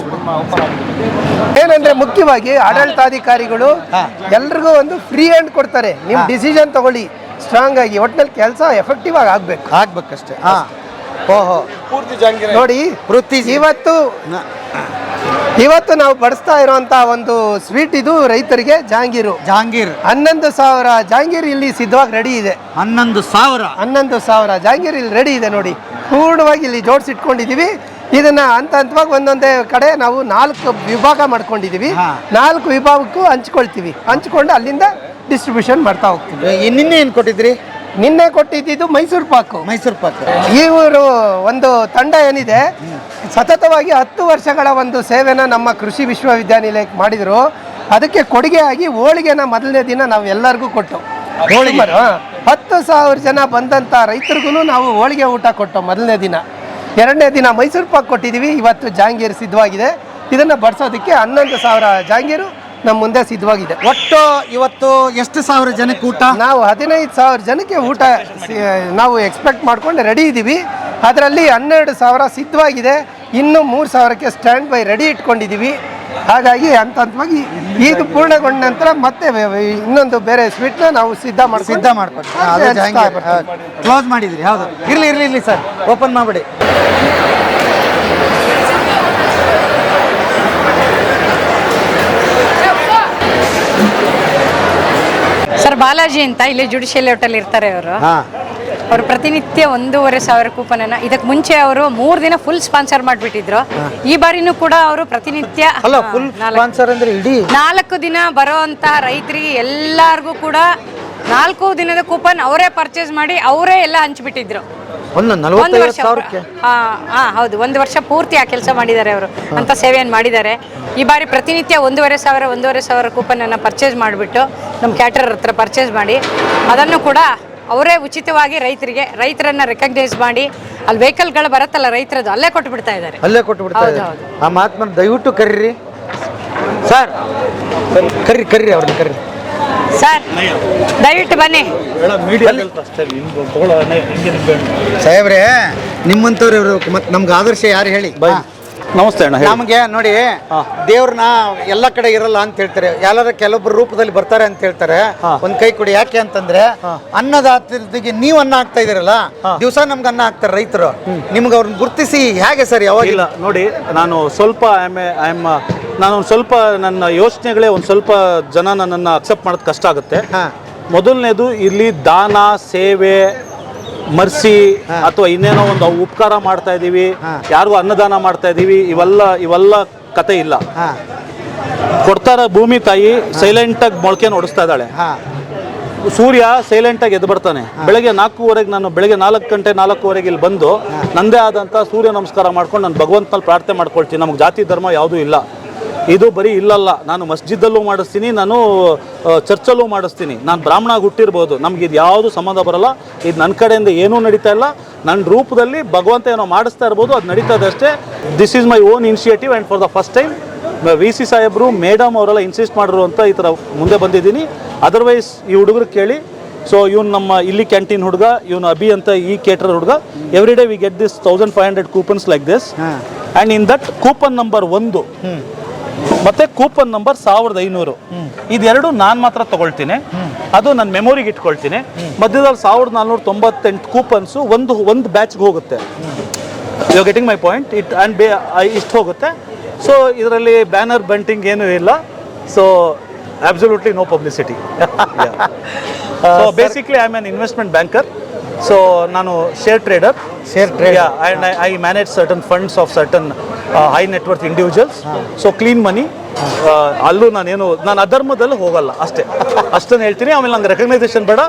ಏನಂದ್ರೆ ಮುಖ್ಯವಾಗಿ ಆಡಳಿತಾಧಿಕಾರಿಗಳು ಹಾ. ಎಲ್ರಿಗೂ ಒಂದು ಫ್ರೀ ಹ್ಯಾಂಡ್ ಕೊಡ್ತಾರೆ. ನಿಮ್ಮ ಡಿಸಿಷನ್ ತಗೊಳ್ಳಿ. ಸ್ಟ್ರಾಂಗ್ ಆಗಿ. ಒಟ್ನಲ್ಲಿ ಕೆಲಸ ಎಫೆಕ್ಟಿವ್ ಆಗಿ ಆಗ್ಬೇಕು. ಆಗ್ಬೇಕಷ್ಟೇ. ಹಾ. ಓಹೋ. ನೋಡಿ ವೃತ್ತಿ ಇವತ್ತು ನ- ಇವತ್ತು ನಾವು ಬಡಿಸ್ತಾ ಇರುವಂತ ಒಂದು ಸ್ವೀಟ್ ಇದು ರೈತರಿಗೆ ಜಾಂಗೀರು ಜಹಾಂಗೀರ್. ಹನ್ನೊಂದು ಸಾವಿರ ಜಾಂಗೀರ್ ಇಲ್ಲಿ ಸಿದ್ಧವಾಗಿ ರೆಡಿ ಇದೆ. ಹನ್ನೊಂದು ಸಾವಿರ. ಹನ್ನೊಂದು ಸಾವಿರ ಜಾಂಗೀರ್ ಇಲ್ಲಿ ರೆಡಿ ಇದೆ ನೋಡಿ. ಪೂರ್ಣವಾಗಿ ಇಲ್ಲಿ ಜೋಡಿಸಿಟ್ಕೊಂಡಿದ್ದೀವಿ. ಇದನ್ನ ಹಂತ ಹಂತವಾಗಿ ಒಂದೊಂದೇ ಕಡೆ ನಾವು ನಾಲ್ಕು ವಿಭಾಗ ಮಾಡ್ಕೊಂಡಿದೀವಿ ನಾಲ್ಕು ವಿಭಾಗಕ್ಕೂ ಹಂಚ್ಕೊಳ್ತೀವಿ. ಹಂಚ್ಕೊಂಡು ಅಲ್ಲಿಂದ ಡಿಸ್ಟ್ರಿಬ್ಯೂಷನ್ ಮಾಡ್ತಾ ಹೋಗ್ತೀವಿ. ನಿನ್ನೆ ಏನು ಕೊಟ್ಟಿದ್ರಿ? ನಿನ್ನೆ ಕೊಟ್ಟಿದ್ದು ಮೈಸೂರು ಪಾಕು. ಮೈಸೂರು ಪಾಕ್. ಇವರು ಒಂದು ತಂಡ ಏನಿದೆ ಸತತವಾಗಿ ಹತ್ತು ವರ್ಷಗಳ ಒಂದು ಸೇವೆನ ನಮ್ಮ ಕೃಷಿ ವಿಶ್ವವಿದ್ಯಾನಿಲಯಕ್ಕೆ ಮಾಡಿದ್ರು. ಅದಕ್ಕೆ ಕೊಡುಗೆಯಾಗಿ ಹೋಳಿಗೆನ ಮೊದಲನೇ ದಿನ ನಾವು ಎಲ್ಲರಿಗೂ ಕೊಟ್ಟು. ಹೋಳಿಗೆ? ಹತ್ತು ಸಾವಿರ ಜನ ಬಂದಂಥ ರೈತರಿಗೂ ನಾವು ಹೋಳಿಗೆ ಊಟ ಕೊಟ್ಟು ಮೊದಲನೇ ದಿನ. ಎರಡನೇ ದಿನ ಮೈಸೂರು ಪಾಕ್ ಕೊಟ್ಟಿದ್ದೀವಿ. ಇವತ್ತು ಜಾಂಗೀರು ಸಿದ್ಧವಾಗಿದೆ. ಇದನ್ನು ಬಡಿಸೋದಕ್ಕೆ ಹನ್ನೊಂದು ಸಾವಿರ ಜಾಂಗೀರು ನಮ್ಮ ಮುಂದೆ ಸಿದ್ಧವಾಗಿದೆ. ಒಟ್ಟು ಇವತ್ತು ಎಷ್ಟು ಸಾವಿರ ಜನಕ್ಕೆ ಊಟ? ನಾವು ಹದಿನೈದು ಸಾವಿರ ಜನಕ್ಕೆ ಊಟ ನಾವು ಎಕ್ಸ್ಪೆಕ್ಟ್ ಮಾಡ್ಕೊಂಡು ರೆಡಿ ಇದ್ದೀವಿ. ಅದರಲ್ಲಿ ಹನ್ನೆರಡು ಸಾವಿರ ಸಿದ್ಧವಾಗಿದೆ. ಇನ್ನು ಮೂರು ಸಾವಿರಕ್ಕೆ ಸ್ಟ್ಯಾಂಡ್ ಬೈ ರೆಡಿ ಇಟ್ಕೊಂಡಿದ್ದೀವಿ. ಹಾಗಾಗಿ ಹಂತ ಹಂತವಾಗಿ ಇದು ಪೂರ್ಣಗೊಂಡ ನಂತರ ಮತ್ತೆ ಇನ್ನೊಂದು ಬೇರೆ ಸ್ವೀಟ್ನ ನಾವು ಸಿದ್ಧ ಮಾಡಿ ಸಿದ್ಧ ಮಾಡ್ಕೊಂಡು. ಕ್ಲೋಸ್ ಮಾಡಿದ್ರಿ ಹೌದು. ಇರಲಿ ಇರಲಿ ಇರ್ಲಿ ಸರ್. ಓಪನ್ ಮಾಡ್ಬಿಡಿ. ಸರ್ ಬಾಲಾಜಿ ಅಂತ ಇಲ್ಲಿ ಜುಡಿಷಿಯಲ್ ಹೋಟೆಲ್ ಇರ್ತಾರೆ ಅವರು. ಹಾ. ಅವರು ಪ್ರತಿನಿತ್ಯ ಒಂದೂವರೆ ಸಾವಿರ ಕೂಪನ್ ಅನ್ನ ಇದಕ್ಕೆ ಮುಂಚೆ ಅವರು ಮೂರ್ ದಿನ ಫುಲ್ ಸ್ಪಾನ್ಸರ್ ಮಾಡ್ಬಿಟ್ಟಿದ್ರು. ಈ ಬಾರಿನೂ ಕೂಡ ಅವರು ಪ್ರತಿನಿತ್ಯ ಅಲ್ಲ ಫುಲ್ ನಾಲ್ಕು- ಸ್ಪಾನ್ಸರ್ ಅಂದ್ರೆ ಇಡೀ ನಾಲ್ಕು ದಿನ ಬರೋವಂಥ ರೈತರಿಗೆ ಎಲ್ಲಾರ್ಗೂ ಕೂಡ ನಾಲ್ಕು ದಿನದ ಕೂಪನ್ ಅವರೇ ಪರ್ಚೇಸ್ ಮಾಡಿ ಅವರೇ ಎಲ್ಲ ಹಂಚ್ಬಿಟ್ಟಿದ್ರು. ಒಂದು ಒಂದು ನಲವತ್ತೈದು ವರ್ಷ ಸಾವಿರಕ್ಕೆ? ಹಾ ಹಾ ಹೌದು. ಒಂದು ವರ್ಷ ಪೂರ್ತಿ ಆ ಕೆಲಸ ಮಾಡಿದ್ದಾರೆ ಅವರು. ಅಂತ ಸೇವೆಯನ್ನು ಮಾಡಿದ್ದಾರೆ? ಈ ಬಾರಿ ಪ್ರತಿನಿತ್ಯ ಒಂದೂವರೆ ಸಾವಿರ ಒಂದೂವರೆ ಸಾವಿರ ಕೂಪನ್ ಅನ್ನ ಪರ್ಚೇಸ್ ಮಾಡಿಬಿಟ್ಟು ನಮ್ಮ ಕ್ಯಾಟರರ್ ಹತ್ರ ಪರ್ಚೇಸ್ ಮಾಡಿ ಅದನ್ನು ಕೂಡ ಅವರೇ ಉಚಿತವಾಗಿ ರೈತರಿಗೆ ರೈತರನ್ನ ರೆಕಗ್ನೈಸ್ ಮಾಡಿ ಅಲ್ಲಿ ವೆಹಿಕಲ್ಗಳು ಬರುತ್ತಲ್ಲ ರೈತರದ್ದು ಅಲ್ಲೇ ಕೊಟ್ಟು ಬಿಡ್ತಾ ಇದ್ದಾರೆ. ಅಲ್ಲೇ ಕೊಟ್ಟು ಬಿಡ್ತಾ ಹೌದು, ಇದ್ದಾರೆ. ಆ ಮಾತನ್ನ ದಯವಿಟ್ಟು ಕರೀರಿ. ಸರ್ ಕರ್ರಿ ಕರ್ರಿ ಅವ್ರನ್ನ ಕರ್ರಿ. ಸರ್ ದಯವಿಟ್ಟು ಬನ್ನಿ. ಸಾಹೇಬ್ರೆ ನಿಮ್ಮಂಥವ್ರು ಇವರು ಮತ್ತೆ ನಮ್ಗೆ ಆದರ್ಶ ಯಾರು ಹೇಳಿ. ನಮಸ್ತೆ ಅಣ್ಣ ಹೇಳಿ. ನಮಗೆ ನೋಡಿ ದೇವ್ರನ್ನ ಎಲ್ಲ ಕಡೆ ಇರಲ್ಲ ಅಂತ ಹೇಳ್ತಾರೆ. ಎಲ್ಲರ ಕೆಲವೊಬ್ಬರು ರೂಪದಲ್ಲಿ ಬರ್ತಾರೆ ಅಂತ ಹೇಳ್ತಾರೆ. ಒಂದ್ ಕೈ ಕೊಡಿ. ಯಾಕೆ ಅಂತಂದ್ರೆ ಅನ್ನದಾತರಿಗೆ ನೀವು ಅನ್ನ ಹಾಕ್ತಾ ಇದೀರಲ್ಲ ದಿವಸ ನಮ್ಗೆ ಅನ್ನ ಹಾಕ್ತಾರೆ ರೈತರು. ನಿಮ್ಗೆ ಅವ್ರನ್ನ ಗುರ್ತಿಸಿ ಹೇಗೆ ಸರ್ ಯಾವಾಗ ಇಲ್ಲ ನೋಡಿ ನಾನು ಸ್ವಲ್ಪ ಐ ಐ ಆಮ್ ನಾನು ಒಂದು ಸ್ವಲ್ಪ ನನ್ನ ಯೋಚನೆಗಳೇ ಒಂದು ಸ್ವಲ್ಪ ಜನ ನನ್ನನ್ನು ಅಕ್ಸೆಪ್ಟ್ ಮಾಡೋದು ಕಷ್ಟ ಆಗುತ್ತೆ. ಮೊದಲನೇದು ಇಲ್ಲಿ ದಾನ ಸೇವೆ ಮರ್ಸಿ ಅಥವಾ ಇನ್ನೇನೋ ಒಂದು ಉಪಕಾರ ಮಾಡ್ತಾ ಇದ್ದೀವಿ ಯಾರಿಗೂ ಅನ್ನದಾನ ಮಾಡ್ತಾ ಇದ್ದೀವಿ ಇವೆಲ್ಲ ಇವೆಲ್ಲ ಕತೆ ಇಲ್ಲ. ಹಾ. ಕೊಡ್ತಾರ ಭೂಮಿ ತಾಯಿ ಸೈಲೆಂಟಾಗಿ ಮೊಳಕೆ ಹೊಡಿಸ್ತಾ ಇದ್ದಾಳೆ. ಹಾ. ಸೂರ್ಯ ಸೈಲೆಂಟಾಗಿ ಎದ್ದು ಬರ್ತಾನೆ. ಬೆಳಗ್ಗೆ ನಾಲ್ಕೂವರೆಗೆ ನಾನು ಬೆಳಗ್ಗೆ ನಾಲ್ಕು ಗಂಟೆ ನಾಲ್ಕೂವರೆಗೆ ಇಲ್ಲಿ ಬಂದು ನಂದೇ ಆದಂಥ ಸೂರ್ಯ ನಮಸ್ಕಾರ ಮಾಡ್ಕೊಂಡು ನಾನು ಭಗವಂತನಲ್ಲಿ ಪ್ರಾರ್ಥನೆ ಮಾಡ್ಕೊಳ್ತೀನಿ. ನಮ್ಗೆ ಜಾತಿ ಧರ್ಮ ಯಾವುದೂ ಇಲ್ಲ. ಇದು ಬರೀ ಇಲ್ಲಲ್ಲ ನಾನು ಮಸ್ಜಿದ್ದಲ್ಲೂ ಮಾಡಿಸ್ತೀನಿ ನಾನು ಚರ್ಚಲ್ಲೂ ಮಾಡಿಸ್ತೀನಿ. ನಾನು ಬ್ರಾಹ್ಮಣ ಹುಟ್ಟಿರ್ಬೋದು ನಮ್ಗೆ ಇದು ಯಾವುದು ಸಂಬಂಧ ಬರಲ್ಲ ಇದು ನನ್ನ ಕಡೆಯಿಂದ ಏನೂ ನಡೀತಾ ಇಲ್ಲ. ನನ್ನ ರೂಪದಲ್ಲಿ ಭಗವಂತ ಏನೋ ಮಾಡಿಸ್ತಾ ಇರ್ಬೋದು ಅದು ನಡೀತಾ ಇದೆ ಅಷ್ಟೇ this is my own initiative and for the first time V C ಸಾಹೇಬರು ಮೇಡಮ್ ಅವರೆಲ್ಲ ಇನ್ಸಿಸ್ಟ್ ಮಾಡಿರು ಅಂತ ಈ ಥರ ಮುಂದೆ ಬಂದಿದ್ದೀನಿ. ಅದರ್ವೈಸ್ ಈ ಹುಡುಗರು ಕೇಳಿ ಸೊ ಇವ್ನು ನಮ್ಮ ಇಲ್ಲಿ ಕ್ಯಾಂಟೀನ್ ಹುಡುಗ ಇವನು ಅಭಿ ಅಂತ ಈ ಕೇಟರ್ ಹುಡುಗ every day we get this thousand five hundred coupons like this and in that coupon number ಒಂದು ಮತ್ತೆ ಕೂಪನ್ ನಂಬರ್ ಸಾವಿರದ ಐನೂರು. ಇದೆರಡು ನಾನು ಮಾತ್ರ ತಗೊಳ್ತೀನಿ. ಅದು ನನ್ನ ಮೆಮೊರಿಗೆ ಇಟ್ಕೊಳ್ತೀನಿ. ಮಧ್ಯದಲ್ಲಿ ಸಾವಿರದ ನಾಲ್ನೂರ ತೊಂಬತ್ತೆಂಟು ಕೂಪನ್ಸು ಒಂದು ಒಂದು ಬ್ಯಾಚ್ಗೆ ಹೋಗುತ್ತೆ. You getting my point it and ಬೇ ಇಷ್ಟು ಹೋಗುತ್ತೆ. ಸೊ ಇದರಲ್ಲಿ ಬ್ಯಾನರ್ ಬಂಟಿಂಗ್ ಏನೂ ಇಲ್ಲ. So absolutely no publicity so basically I am an investment banker so ನಾನು share trader share trader and I I manage certain funds of certain high. Net worth individuals so clean money ಅಲ್ಲೂ ನಾನೇನು ನಾನು ಅಧರ್ಮದಲ್ಲಿ ಹೋಗಲ್ಲ ಅಷ್ಟೇ. ಅಷ್ಟನ್ನು ಹೇಳ್ತೀನಿ ಆಮೇಲೆ ನಂಗೆ ರೆಕಗ್ನೈಸೇಷನ್ ಬೇಡ.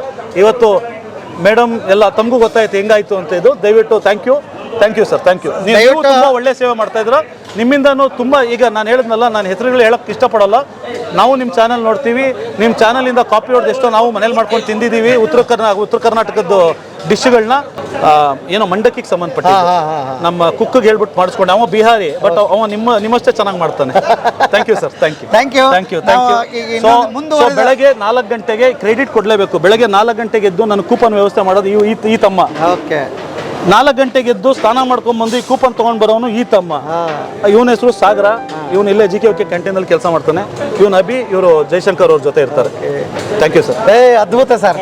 ಇವತ್ತು ಮೇಡಮ್ ಎಲ್ಲ ತಮಗೂ ಗೊತ್ತಾಯ್ತು ಹೆಂಗಾಯ್ತು ಅಂತ ಇದು. ದಯವಿಟ್ಟು thank you thank you sir thank you ನೀವು ತುಂಬ ಒಳ್ಳೆ ಸೇವೆ ಮಾಡ್ತಾ ಇದ್ರ ನಿಮ್ಮಿಂದನೂ ತುಂಬ ಈಗ ನಾನು ಹೇಳಿದ್ನಲ್ಲ ನಾನು ಹೆಸರುಗಳು ಹೇಳೋಕ್ಕೆ ಇಷ್ಟಪಡೋಲ್ಲ. ನಾವು ನಿಮ್ಮ ಚಾನಲ್ ನೋಡ್ತೀವಿ. ನಿಮ್ಮ ಚಾನಲಿಂದ ಕಾಪಿ ಹೊಡೆದು ಎಷ್ಟೋ ನಾವು ಮನೇಲಿ ಮಾಡ್ಕೊಂಡು ತಿಂದಿದ್ದೀವಿ ಉತ್ತರ ಕರ್ನಾ ಉತ್ತರ ಕರ್ನಾಟಕದ್ದು ಡಿಶ್ಗಳನ್ನ ಏನೋ ಮಂಡಕ್ಕಿಗೆ ಸಂಬಂಧಪಟ್ಟ ನಮ್ಮ ಕುಕ್ಕಿಗೆ ಹೇಳ್ಬಿಟ್ಟು ಮಾಡಿಸ್ಕೊಂಡು. ಅವ ಬಿಹಾರಿ ಬಟ್ ಅವ ನಿಮ್ಮ ನಿಮ್ಮಷ್ಟೇ ಚೆನ್ನಾಗಿ ಮಾಡ್ತಾನೆ. Thank you sir thank you thank you thank you thank you so ಬೆಳಗ್ಗೆ ನಾಲ್ಕು ಗಂಟೆಗೆ ಕ್ರೆಡಿಟ್ ಕೊಡಲೇಬೇಕು. ಬೆಳಗ್ಗೆ ನಾಲ್ಕು ಗಂಟೆಗೆ ಎದ್ದು ನಾನು ಕೂಪನ್ ವ್ಯವಸ್ಥೆ ಮಾಡೋದು ಈ ಈ ತಮ್ಮ. ಓಕೆ ನಾಲ್ಕು ಗಂಟೆಗೆ ಎದ್ದು ಸ್ನಾನ ಮಾಡ್ಕೊಂಡ್ ಬಂದು ಈ ಕೂಪನ್ ತಗೊಂಡ್ ಬರೋನು ಈ ತಮ್ಮ. ಇವನ ಹೆಸರು ಸಾಗರ ಇವನು ಇಲ್ಲೇ ಜಿ ಕೆ ಓಕೆ ಕ್ಯಾಂಟೀನಲ್ಲಿ ಕೆಲಸ ಮಾಡ್ತಾನೆ. ಇವನ್ ಅಭಿ ಇವರು ಜೈಶಂಕರ್ ಅವ್ರ ಜೊತೆ ಇರ್ತಾರೆ. ಥ್ಯಾಂಕ್ ಯು ಸರ್ ಏ ಅದ್ಭುತ ಸರ್